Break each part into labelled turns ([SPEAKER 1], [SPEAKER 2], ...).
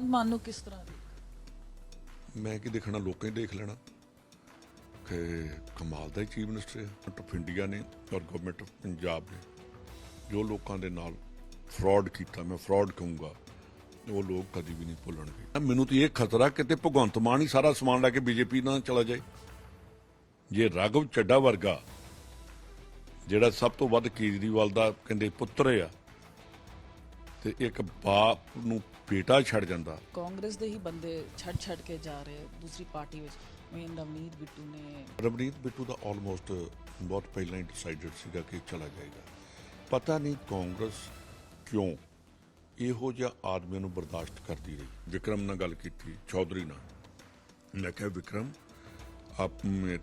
[SPEAKER 1] ਭਗਵੰਤ ਮਾਨ ਨੂੰ ਕਿਸ ਤਰ੍ਹਾਂ ਦੇ
[SPEAKER 2] ਮੈਂ ਕੀ ਦੇਖਣਾ, ਲੋਕਾਂ ਹੀ ਦੇਖ ਲੈਣਾ। ਕਿ ਕਮਾਲ ਦਾ ਹੀ ਚੀਫ ਮਿਨਿਸਟਰ ਹੈ ਆਫ ਇੰਡੀਆ ਨੇ ਔਰ ਗਵਰਨਮੈਂਟ ਆਫ ਪੰਜਾਬ ਨੇ। ਜੋ ਲੋਕਾਂ ਦੇ ਨਾਲ ਫਰਾਡ ਕੀਤਾ, ਮੈਂ ਫਰਾਡ ਕਹੂੰਗਾ, ਉਹ ਲੋਕ ਕਦੀ ਵੀ ਨਹੀਂ ਭੁੱਲਣਗੇ। ਮੈਨੂੰ ਤਾਂ ਇਹ ਖਤਰਾ ਕਿਤੇ ਭਗਵੰਤ ਮਾਨ ਹੀ ਸਾਰਾ ਸਮਾਨ ਲੈ ਕੇ ਬੀਜੇਪੀ ਨਾਲ ਚਲਾ ਜਾਏ। ਜੇ ਰਾਘਵ ਚੱਡਾ ਵਰਗਾ, ਜਿਹੜਾ ਸਭ ਤੋਂ ਵੱਧ ਕੇਜਰੀਵਾਲ ਦਾ ਕਹਿੰਦੇ ਪੁੱਤਰ ਆ ਤੇ ਇੱਕ ਬਾਪ ਨੂੰ ਬੇਟਾ ਛੱਡ ਜਾਂਦਾ।
[SPEAKER 1] ਕਾਂਗਰਸ ਦੇ ਹੀ ਬੰਦੇ ਛੱਡ ਛੱਡ ਕੇ ਜਾ ਰਹੇ ਦੂਸਰੀ ਪਾਰਟੀ ਵਿੱਚ। ਮੈਂ ਨਵਨੀਤ ਬਿੱਟੂ ਨੇ
[SPEAKER 2] ਰਵਨੀਤ ਬਿੱਟੂ ਦਾ ਆਲਮੋਸਟ ਬਹੁਤ ਪਹਿਲਾਂ ਹੀ ਡਿਸਾਈਡਡ ਸੀਗਾ ਕਿ ਚਲਾ ਜਾਏਗਾ। ਪਤਾ ਨਹੀਂ ਕਾਂਗਰਸ ਕਿਉਂ ਇਹੋ ਜਿਹਾ ਆਦਮੀਆਂ ਨੂੰ ਬਰਦਾਸ਼ਤ ਕਰਦੀ ਰਹੀ। ਵਿਕਰਮ ਨਾਲ ਗੱਲ ਕੀਤੀ ਚੌਧਰੀ ਨਾਲ। ਮੈਂ ਕਿਹਾ ਵਿਕਰਮ ਆਪ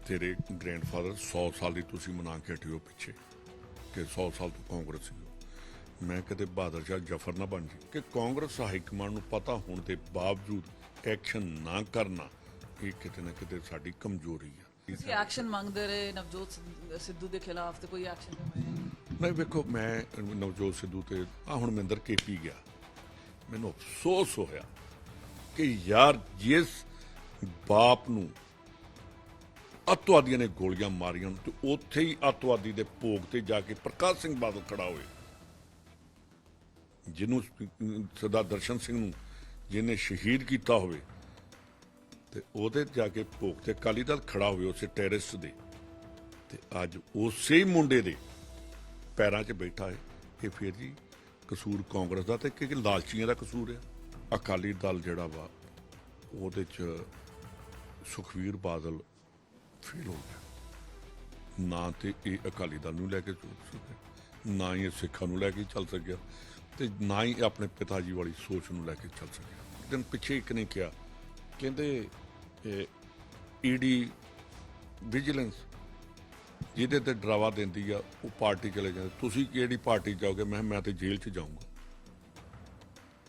[SPEAKER 2] ਤੇਰੇ ਗ੍ਰੈਂਡਫਾਦਰ 100 ਸਾਲ ਦੀ ਤੁਸੀਂ ਮਨਾ ਕੇ ਹਟਿਓ ਪਿੱਛੇ ਕਿ 100 ਸਾਲ ਤੋਂ ਕਾਂਗਰਸ ਸੀ ਮੈਂ ਕਦੇ ਬਹਾਦਰ ਸ਼ਾਹ ਜਫਰ ਨਾ ਬਣ ਜੀ ਕਿ ਕਾਂਗਰਸ ਹਾਈ ਕਮਾਂਡ ਨੂੰ ਪਤਾ ਹੋਣ ਦੇ ਬਾਵਜੂਦ ਐਕਸ਼ਨ ਨਾ ਕਰਨਾ ਇਹ ਕਿਤੇ ਨਾ ਕਿਤੇ ਸਾਡੀ ਕਮਜ਼ੋਰੀ ਆ।
[SPEAKER 1] ਤੁਸੀਂ ਐਕਸ਼ਨ ਮੰਗਦੇ ਰਹੇ ਨਵਜੋਤ ਸਿੱਧ- ਸਿੱਧੂ ਦੇ ਖਿਲਾਫ ਤੇ ਕੋਈ ਐਕਸ਼ਨ ਨਹੀਂ ਹੋਇਆ?
[SPEAKER 2] ਨਹੀਂ ਵੇਖੋ ਮੈਂ ਨਵਜੋਤ ਸਿੱਧੂ ਤੇ ਆ ਹੁਣ ਮਹਿੰਦਰ ਕੇਪੀ ਗਿਆ। ਮੈਨੂੰ ਅਫਸੋਸ ਹੋਇਆ ਕਿ ਯਾਰ ਜਿਸ ਬਾਪ ਨੂੰ ਅੱਤਵਾਦੀਆਂ ਨੇ ਗੋਲੀਆਂ ਮਾਰੀਆਂ ਤੇ ਉੱਥੇ ਹੀ ਅੱਤਵਾਦੀ ਦੇ ਭੋਗ ਤੇ ਜਾ ਕੇ ਪ੍ਰਕਾਸ਼ ਸਿੰਘ ਬਾਦਲ ਖੜਾ ਹੋਏ। ਜਿਹਨੂੰ ਸਰਦਾਰ ਦਰਸ਼ਨ ਸਿੰਘ ਨੂੰ ਜਿਹਨੇ ਸ਼ਹੀਦ ਕੀਤਾ ਹੋਵੇ, ਤੇ ਉਹਦੇ ਜਾ ਕੇ ਭੋਗ ਤੇ ਅਕਾਲੀ ਦਲ ਖੜਾ ਹੋਵੇ ਉਸੇ ਟੈਰਰਿਸਟ ਦੇ। ਤੇ ਅੱਜ ਉਸੇ ਮੁੰਡੇ ਦੇ ਪੈਰਾਂ 'ਚ ਬੈਠਾ ਹੈ। ਇਹ ਫਿਰ ਜੀ ਕਸੂਰ ਕਾਂਗਰਸ ਦਾ ਤੇ ਕਿ ਲਾਲਚੀਆਂ ਦਾ ਕਸੂਰ ਹੈ। ਅਕਾਲੀ ਦਲ ਜਿਹੜਾ ਵਾ, ਉਹਦੇ 'ਚ ਸੁਖਵੀਰ ਬਾਦਲ ਫੇਲ ਹੋ ਗਿਆ। ਨਾ ਤੇ ਇਹ ਅਕਾਲੀ ਦਲ ਨੂੰ ਲੈ ਕੇ ਚੱਲ ਸਕਿਆ ਨਾ ਹੀ ਇਹ ਸਿੱਖਾਂ ਨੂੰ ਲੈ ਕੇ ਚੱਲ ਸਕਿਆ। ਤੇ ਨਾ ਹੀ ਆਪਣੇ ਪਿਤਾ ਜੀ ਵਾਲੀ ਸੋਚ ਨੂੰ ਲੈ ਕੇ ਚੱਲ ਸਕਿਆ। ਦਿਨ ਪਿੱਛੇ ਇੱਕ ਨੇ ਕਿਹਾ, ਕਹਿੰਦੇ ਈਡੀ ਵਿਜੀਲੈਂਸ ਜਿਹਦੇ ਤੇ ਡਰਾਵਾ ਦਿੰਦੀ ਆ, ਉਹ ਪਾਰਟੀ ਚਲੇ ਜਾਂਦੇ। ਤੁਸੀਂ ਕਿਹੜੀ ਪਾਰਟੀ ਜਾਓਗੇ? ਮੈਂ ਕਿਹਾ, ਮੈਂ ਤੇ ਜੇਲ੍ਹ 'ਚ ਜਾਊਂਗਾ।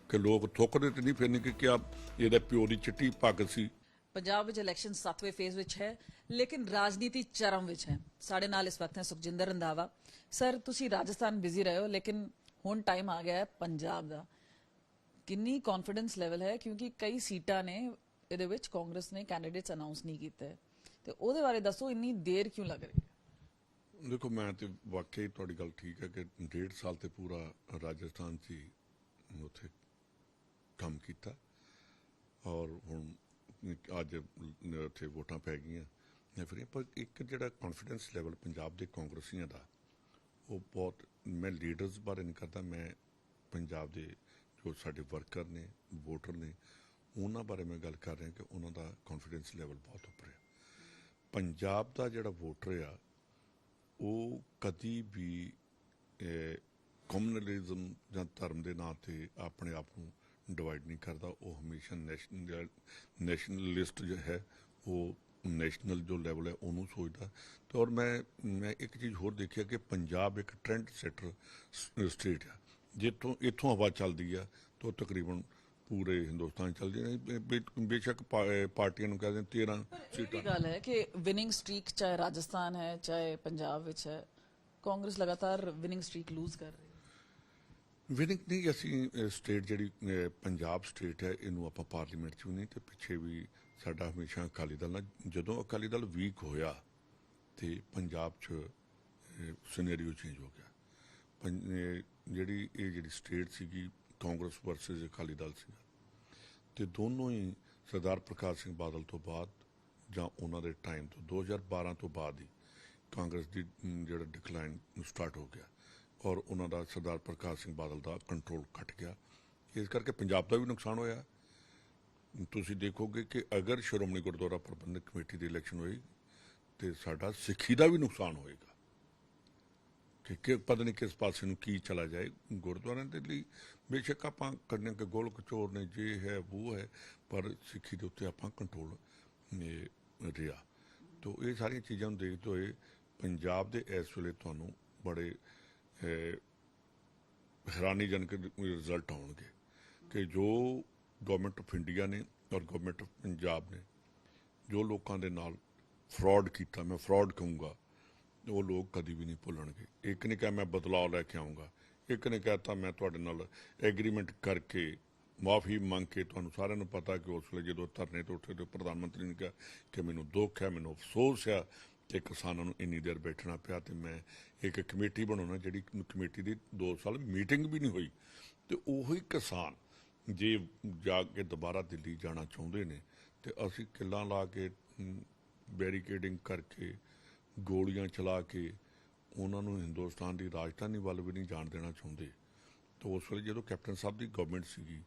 [SPEAKER 2] ਕਿ ਲੋਕ ਥੁੱਕਦੇ ਤੇ ਨਹੀਂ ਫਿਰਨੇ ਕਿ ਕਿਆ ਇਹਦੇ ਪਿਓ ਦੀ ਚਿੱਟੀ ਪੱਗ ਸੀ।
[SPEAKER 1] ਪੰਜਾਬ ਵਿੱਚ ਇਲੈਕਸ਼ਨ 7ਵੇਂ ਫੇਜ਼ ਵਿੱਚ ਹੈ, ਲੇਕਿਨ ਰਾਜਨੀਤੀ ਚਰਮ ਵਿੱਚ ਹੈ। ਸਾਡੇ ਨਾਲ ਇਸ ਵਕਤ ਹੈ ਸੁਖਜਿੰਦਰ ਰੰਧਾਵਾ। ਸਰ ਤੁਸੀਂ ਰਾਜਸਥਾਨ ਬਿਜ਼ੀ ਰਹੇ ਹੋ, ਲੇਕਿਨ ਹੁਣ ਟਾਈਮ ਆ ਗਿਆ ਹੈ ਪੰਜਾਬ ਦਾ। ਕਿੰਨੀ ਕੌਨਫੀਡੈਂਸ ਲੈਵਲ ਹੈ, ਕਿਉਂਕਿ ਕਈ ਸੀਟਾਂ ਨੇ ਇਹਦੇ ਵਿੱਚ ਕਾਂਗਰਸ ਨੇ ਕੈਂਡੀਡੇਟਸ ਅਨਾਉਂਸ ਨਹੀਂ ਕੀਤੇ। ਤੇ ਉਹਦੇ ਬਾਰੇ ਦੱਸੋ ਇੰਨੀ ਦੇਰ ਕਿਉਂ ਲੱਗ ਰਹੀ ਹੈ?
[SPEAKER 2] ਦੇਖੋ, ਮੈਂ ਤੇ ਵਾਕਈ ਤੁਹਾਡੀ ਗੱਲ ਠੀਕ ਹੈ ਕਿ ਡੇਢ ਸਾਲ ਤੇ ਪੂਰਾ ਰਾਜਸਥਾਨ 'ਚ ਉੱਥੇ ਕੰਮ ਕੀਤਾ। ਔਰ ਹੁਣ ਅੱਜ ਉੱਥੇ ਵੋਟਾਂ ਪੈ ਗਈਆਂ। ਜਾਂ ਫਿਰ ਪਰ ਇੱਕ ਜਿਹੜਾ ਕੌਨਫੀਡੈਂਸ ਲੈਵਲ ਪੰਜਾਬ ਦੇ ਕਾਂਗਰਸੀਆਂ ਦਾ ਉਹ ਬਹੁਤ, ਮੈਂ ਲੀਡਰਸ ਬਾਰੇ ਨਹੀਂ ਕਰਦਾ, ਮੈਂ ਪੰਜਾਬ ਦੇ ਜੋ ਸਾਡੇ ਵਰਕਰ ਨੇ ਵੋਟਰ ਨੇ, ਉਹਨਾਂ ਬਾਰੇ ਮੈਂ ਗੱਲ ਕਰ ਰਿਹਾ ਕਿ ਉਹਨਾਂ ਦਾ ਕੌਨਫੀਡੈਂਸ ਲੈਵਲ ਬਹੁਤ ਉੱਪਰ ਹੈ। ਪੰਜਾਬ ਦਾ ਜਿਹੜਾ ਵੋਟਰ ਆ, ਉਹ ਕਦੀ ਵੀ ਕਮਿਊਨਲਿਜ਼ਮ ਜਾਂ ਧਰਮ ਦੇ ਨਾਂ ਤੇ ਆਪਣੇ ਆਪ ਨੂੰ ਡਿਵਾਈਡ ਨਹੀਂ ਕਰਦਾ, ਉਹ ਹਮੇਸ਼ਾ ਨੈਸ਼ਨਲ ਨੈਸ਼ਨਲਿਸਟ ਜੋ ਹੈ, ਉਹ ਨੈਸ਼ਨਲ ਜੋ ਲੈਵਲ ਹੈ ਉਹਨੂੰ ਸੋਚਦਾ। ਤੇ ਔਰ ਮੈਂ ਮੈਂ ਇੱਕ ਚੀਜ਼ ਹੋਰ ਦੇਖਿਆ ਕਿ ਪੰਜਾਬ ਇੱਕ ਟ੍ਰੈਂਡ ਸੈਟਰ ਸਟੇਟ ਆ। ਜਿੱਥੋਂ ਇੱਥੋਂ ਹਵਾ ਚੱਲਦੀ ਆ ਤਾਂ ਉਹ ਤਕਰੀਬਨ ਪੂਰੇ ਹਿੰਦੁਸਤਾਨ ਚੱਲਦੀ ਹੈ ਬੇ- ਬੇਸ਼ੱਕ ਪਾਰਟੀਆਂ ਨੂੰ ਕਹਿੰਦੇ 13
[SPEAKER 1] ਇਹ ਵੀ ਗੱਲ ਹੈ ਕਿ ਵਿਨਿੰਗ ਸਟ੍ਰੀਕ ਚਾਹੇ ਰਾਜਸਥਾਨ ਹੈ ਚਾਹੇ ਪੰਜਾਬ ਵਿੱਚ ਹੈ ਕਾਂਗਰਸ ਲਗਾਤਾਰ ਵਿਨਿੰਗ ਸਟ੍ਰੀਕ ਲੂਜ਼ ਕਰ ਰਹੀ ਹੈ।
[SPEAKER 2] ਵਿਨਿੰਗ ਨਹੀਂ ਅਸੀਂ ਸਟੇਟ ਜਿਹੜੀ ਪੰਜਾਬ ਸਟੇਟ ਹੈ ਇਹਨੂੰ ਆਪਾਂ ਪਾਰਲੀਮੈਂਟ 'ਚ ਵੀ ਨਹੀਂ ਤੇ ਪਿੱਛੇ ਵੀ ਸਾਡਾ ਹਮੇਸ਼ਾ ਅਕਾਲੀ ਦਲ ਨਾਲ, ਜਦੋਂ ਅਕਾਲੀ ਦਲ ਵੀਕ ਹੋਇਆ ਤੇ ਪੰਜਾਬ 'ਚ ਸਿਨੈਰੀਓ ਚੇਂਜ ਹੋ ਗਿਆ। ਪੰ- ਜਿਹੜੀ, ਇਹ ਜਿਹੜੀ ਸਟੇਟ ਸੀਗੀ, ਕਾਂਗਰਸ ਵਰਸਸ ਅਕਾਲੀ ਦਲ ਸੀਗਾ। ਤੇ ਦੋਨੋਂ ਹੀ ਸਰਦਾਰ ਪ੍ਰਕਾਸ਼ ਸਿੰਘ ਬਾਦਲ ਤੋਂ ਬਾਅਦ ਜਾਂ ਉਹਨਾਂ ਦੇ ਟਾਈਮ ਤੋਂ 2012 ਤੋਂ ਬਾਅਦ ਹੀ ਕਾਂਗਰਸ ਦੀ ਜਿਹੜਾ ਡਿਕਲਾਈਨ ਸਟਾਰਟ ਹੋ ਗਿਆ ਔਰ ਉਹਨਾਂ ਦਾ ਸਰਦਾਰ ਪ੍ਰਕਾਸ਼ ਸਿੰਘ ਬਾਦਲ ਦਾ ਕੰਟਰੋਲ ਘਟ ਗਿਆ। ਇਸ ਕਰਕੇ ਪੰਜਾਬ ਦਾ ਵੀ ਨੁਕਸਾਨ ਹੋਇਆ। ਤੁਸੀਂ ਦੇਖੋਗੇ ਕਿ ਅਗਰ ਸ਼੍ਰੋਮਣੀ ਗੁਰਦੁਆਰਾ ਪ੍ਰਬੰਧਕ ਕਮੇਟੀ ਦੀ ਇਲੈਕਸ਼ਨ ਹੋਈ ਤੇ ਸਾਡਾ ਸਿੱਖੀ ਦਾ ਵੀ ਨੁਕਸਾਨ ਹੋਏਗਾ। ਕਿ ਕਿ ਪਤਾ ਨਹੀਂ ਕਿਸ ਪਾਸੇ ਨੂੰ ਕੀ ਚਲਾ ਜਾਏ। ਗੁਰਦੁਆਰਿਆਂ ਦੇ ਲਈ ਬੇਸ਼ੱਕ ਆਪਾਂ ਕਰਨੇ ਕਿ ਗੋਲ ਕਚੋਰ ਨੇ ਜੇ ਹੈ ਉਹ ਹੈ, ਪਰ ਸਿੱਖੀ ਦੇ ਉੱਤੇ ਆਪਾਂ ਕੰਟਰੋਲ ਰਿਹਾ ਤੋ ਇਹ ਸਾਰੀਆਂ ਚੀਜ਼ਾਂ ਨੂੰ ਦੇਖਦੇ ਹੋਏ ਪੰਜਾਬ ਦੇ ਇਸ ਵੇਲੇ ਤੁਹਾਨੂੰ ਬੜੇ ਹੈਰਾਨੀਜਨਕ ਰਿਜ਼ਲਟ ਆਉਣਗੇ ਕਿ ਜੋ ਗਵਰਨਮੈਂਟ ਆਫ ਇੰਡੀਆ ਨੇ ਔਰ ਗਵਰਨਮੈਂਟ ਆਫ ਪੰਜਾਬ ਨੇ ਜੋ ਲੋਕਾਂ ਦੇ ਨਾਲ ਫਰਾਡ ਕੀਤਾ, ਮੈਂ ਫਰਾਡ ਕਹੂੰਗਾ, ਉਹ ਲੋਕ ਕਦੀ ਵੀ ਨਹੀਂ ਭੁੱਲਣਗੇ। ਇੱਕ ਨੇ ਕਿਹਾ, ਮੈਂ ਬਦਲਾਅ ਲੈ ਕੇ ਆਉਂਗਾ ਇੱਕ ਨੇ ਕਹਤਾ ਮੈਂ ਤੁਹਾਡੇ ਨਾਲ ਐਗਰੀਮੈਂਟ ਕਰਕੇ ਮਾਫੀ ਮੰਗ ਕੇ ਤੁਹਾਨੂੰ ਸਾਰਿਆਂ ਨੂੰ ਪਤਾ ਕਿ ਉਸ ਵੇਲੇ ਜਦੋਂ ਧਰਨੇ ਤੋਂ ਉੱਠੇ ਤੇ ਪ੍ਰਧਾਨ ਮੰਤਰੀ ਨੇ ਕਿਹਾ ਕਿ ਮੈਨੂੰ ਦੁੱਖ ਹੈ, ਮੈਨੂੰ ਅਫਸੋਸ ਹੈ ਕਿ ਕਿਸਾਨਾਂ ਨੂੰ ਇੰਨੀ ਦੇਰ ਬੈਠਣਾ ਪਿਆ ਤੇ ਮੈਂ ਇੱਕ ਕਮੇਟੀ ਬਣਾਉਣਾ ਜਿਹੜੀ ਕਮੇਟੀ ਦੀ 2 ਸਾਲ ਮੀਟਿੰਗ ਵੀ ਨਹੀਂ ਹੋਈ। ਤੇ ਉਹੀ ਕਿਸਾਨ ਜੇ ਜਾ ਕੇ ਦੁਬਾਰਾ ਦਿੱਲੀ ਜਾਣਾ ਚਾਹੁੰਦੇ ਨੇ, ਤੇ ਅਸੀਂ ਕਿੱਲਾਂ ਲਾ ਕੇ ਬੈਰੀਕੇਡਿੰਗ ਕਰਕੇ, ਗੋਲੀਆਂ ਚਲਾ ਕੇ ਉਹਨਾਂ ਨੂੰ ਹਿੰਦੁਸਤਾਨ ਦੀ ਰਾਜਧਾਨੀ ਵੱਲ ਵੀ ਨਹੀਂ ਜਾਣ ਦੇਣਾ ਚਾਹੁੰਦੇ। ਤਾਂ ਉਸ ਵੇਲੇ ਜਦੋਂ ਕੈਪਟਨ ਸਾਹਿਬ ਦੀ ਗਵਰਨਮੈਂਟ ਸੀਗੀ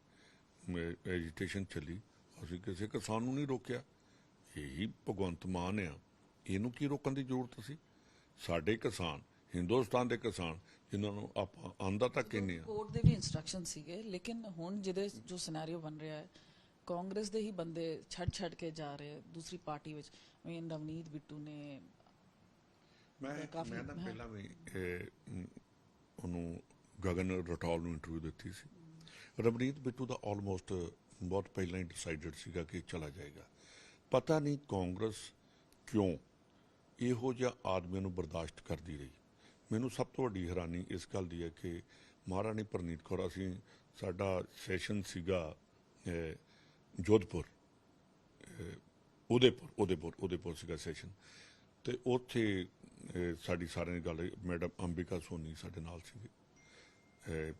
[SPEAKER 2] ਐਜੀਟੇਸ਼ਨ ਚੱਲੀ, ਅਸੀਂ ਕਿਸੇ ਕਿਸਾਨ ਨੂੰ ਨਹੀਂ ਰੋਕਿਆ। ਇਹੀ ਭਗਵੰਤ ਮਾਨ ਆ। ਇਹਨੂੰ ਕੀ ਰੋਕਣ ਦੀ ਜ਼ਰੂਰਤ ਸੀ? ਸਾਡੇ ਕਿਸਾਨ, ਹਿੰਦੁਸਤਾਨ ਦੇ ਕਿਸਾਨ ਜਿਨ੍ਹਾਂ ਨੂੰ ਆਪਾਂ ਆਂਦਾ ਤੱਕ ਕਹਿੰਦੇ ਆ।
[SPEAKER 1] ਕੋਰਟ ਦੇ ਵੀ ਇਨਸਟਰਕਸ਼ਨ ਸੀਗੇ ਲੇਕਿਨ ਹੁਣ ਜਿਹਦੇ ਜੋ ਸਿਨੈਰੀਓ ਬਣ ਰਿਹਾ ਹੈ ਕਾਂਗਰਸ ਦੇ ਹੀ ਬੰਦੇ ਛੱਡ ਛੱਡ ਕੇ ਜਾ ਰਹੇ ਦੂਸਰੀ ਪਾਰਟੀ ਵਿੱਚ। ਮੈਂ ਨਵਨੀਤ ਬਿੱਟੂ ਨੇ
[SPEAKER 2] ਮੈਂ ਮੈਂ
[SPEAKER 1] ਹਾਂ।
[SPEAKER 2] ਪਹਿਲਾਂ ਵੀ ਉਹਨੂੰ ਗਗਨ ਰਟੌਲ ਨੂੰ ਇੰਟਰਵਿਊ ਦਿੱਤੀ ਸੀ। ਰਵਨੀਤ ਬਿੱਟੂ ਦਾ ਆਲਮੋਸਟ ਬਹੁਤ ਪਹਿਲਾਂ ਹੀ ਡਿਸਾਈਡਡ ਸੀਗਾ ਕਿ ਚਲਾ ਜਾਏਗਾ। ਪਤਾ ਨਹੀਂ ਕਾਂਗਰਸ ਕਿਉਂ ਇਹੋ ਜਿਹਾ ਆਦਮੀਆਂ ਨੂੰ ਬਰਦਾਸ਼ਤ ਕਰਦੀ ਰਹੀ। ਮੈਨੂੰ ਸਭ ਤੋਂ ਵੱਡੀ ਹੈਰਾਨੀ ਇਸ ਗੱਲ ਦੀ ਹੈ ਕਿ ਮਹਾਰਾਣੀ ਪ੍ਰਨੀਤ ਕੌਰ, ਅਸੀਂ ਸਾਡਾ ਸੈਸ਼ਨ ਸੀਗਾ ਜੋਧਪੁਰ ਉਦੇਪੁਰ ਉਦੇਪੁਰ ਉਦੇਪੁਰ ਸੀਗਾ ਸੈਸ਼ਨ। ਤੇ ਉੱਥੇ ਸਾਡੀ ਸਾਰਿਆਂ ਦੀ ਗੱਲ ਮੈਡਮ ਅੰਬਿਕਾ ਸੋਨੀ ਸਾਡੇ ਨਾਲ ਸੀਗੇ।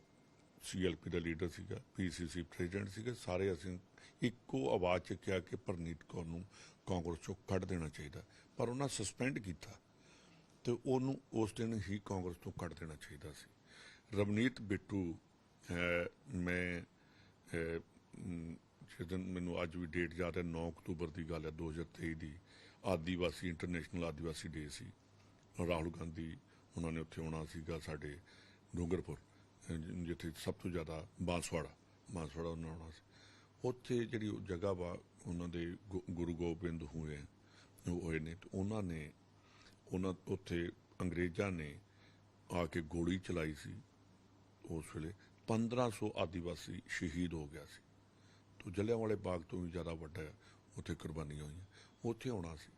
[SPEAKER 2] ਸੀਐਲਪੀ ਦਾ ਲੀਡਰ ਸੀਗਾ ਪੀਸੀਸੀ ਪ੍ਰੈਜ਼ੀਡੈਂਟ ਸੀਗੇ। ਸਾਰੇ ਅਸੀਂ ਇੱਕੋ ਆਵਾਜ਼ 'ਚ ਕਿਹਾ ਕਿ ਪ੍ਰਨੀਤ ਕੌਰ ਨੂੰ ਕਾਂਗਰਸ ਚੋਂ ਕੱਢ ਦੇਣਾ ਚਾਹੀਦਾ। ਪਰ ਉਹਨਾਂ ਸਸਪੈਂਡ ਕੀਤਾ। ਤੇ ਉਹਨੂੰ ਉਸ ਦਿਨ ਹੀ ਕਾਂਗਰਸ ਤੋਂ ਕੱਢ ਦੇਣਾ ਚਾਹੀਦਾ ਸੀ। ਰਵਨੀਤ ਬਿੱਟੂ ਮੈਂ ਅਹ, ਜਿਸ ਦਿਨ ਮੈਨੂੰ ਅੱਜ ਵੀ ਡੇਟ ਯਾਦ ਹੈ 9 ਅਕਤੂਬਰ ਦੀ ਗੱਲ ਹੈ 2023 ਦੀ ਆਦੀਵਾਸੀ ਇੰਟਰਨੈਸ਼ਨਲ ਆਦੀਵਾਸੀ ਡੇ ਸੀ। ਰਾਹੁਲ ਗਾਂਧੀ ਉਹਨਾਂ ਨੇ ਉੱਥੇ ਆਉਣਾ ਸੀਗਾ ਸਾਡੇ ਡੂੰਗਰਪੁਰ ਜਿੱਥੇ ਸਭ ਤੋਂ ਜ਼ਿਆਦਾ ਬਾਂਸਵਾੜਾ ਬਾਂਸਵਾੜਾ ਉਹਨਾਂ ਆਉਣਾ ਸੀ। ਉੱਥੇ ਜਿਹੜੀ ਉਹ ਜਗ੍ਹਾ ਵਾ ਉਹਨਾਂ ਦੇ ਗੁ- ਗੁਰੂ ਗੋਬਿੰਦ ਹੋਏ ਹੋਏ ਨੇ ਤੇ ਉਹਨਾਂ ਨੇ ਉਹਨਾਂ ਉੱਥੇ ਅੰਗਰੇਜ਼ਾਂ ਨੇ ਆ ਕੇ ਗੋਲੀ ਚਲਾਈ ਸੀ ਉਸ ਵੇਲੇ। 1500 ਆਦੀਵਾਸੀ ਸ਼ਹੀਦ ਹੋ ਗਿਆ ਸੀ। ਤੋਂ ਜਲਿਆਂਵਾਲੇ ਬਾਗ ਤੋਂ ਵੀ ਜ਼ਿਆਦਾ ਵੱਡਾ ਉੱਥੇ ਕੁਰਬਾਨੀਆਂ ਹੋਈਆਂ। ਉੱਥੇ ਆਉਣਾ ਸੀ।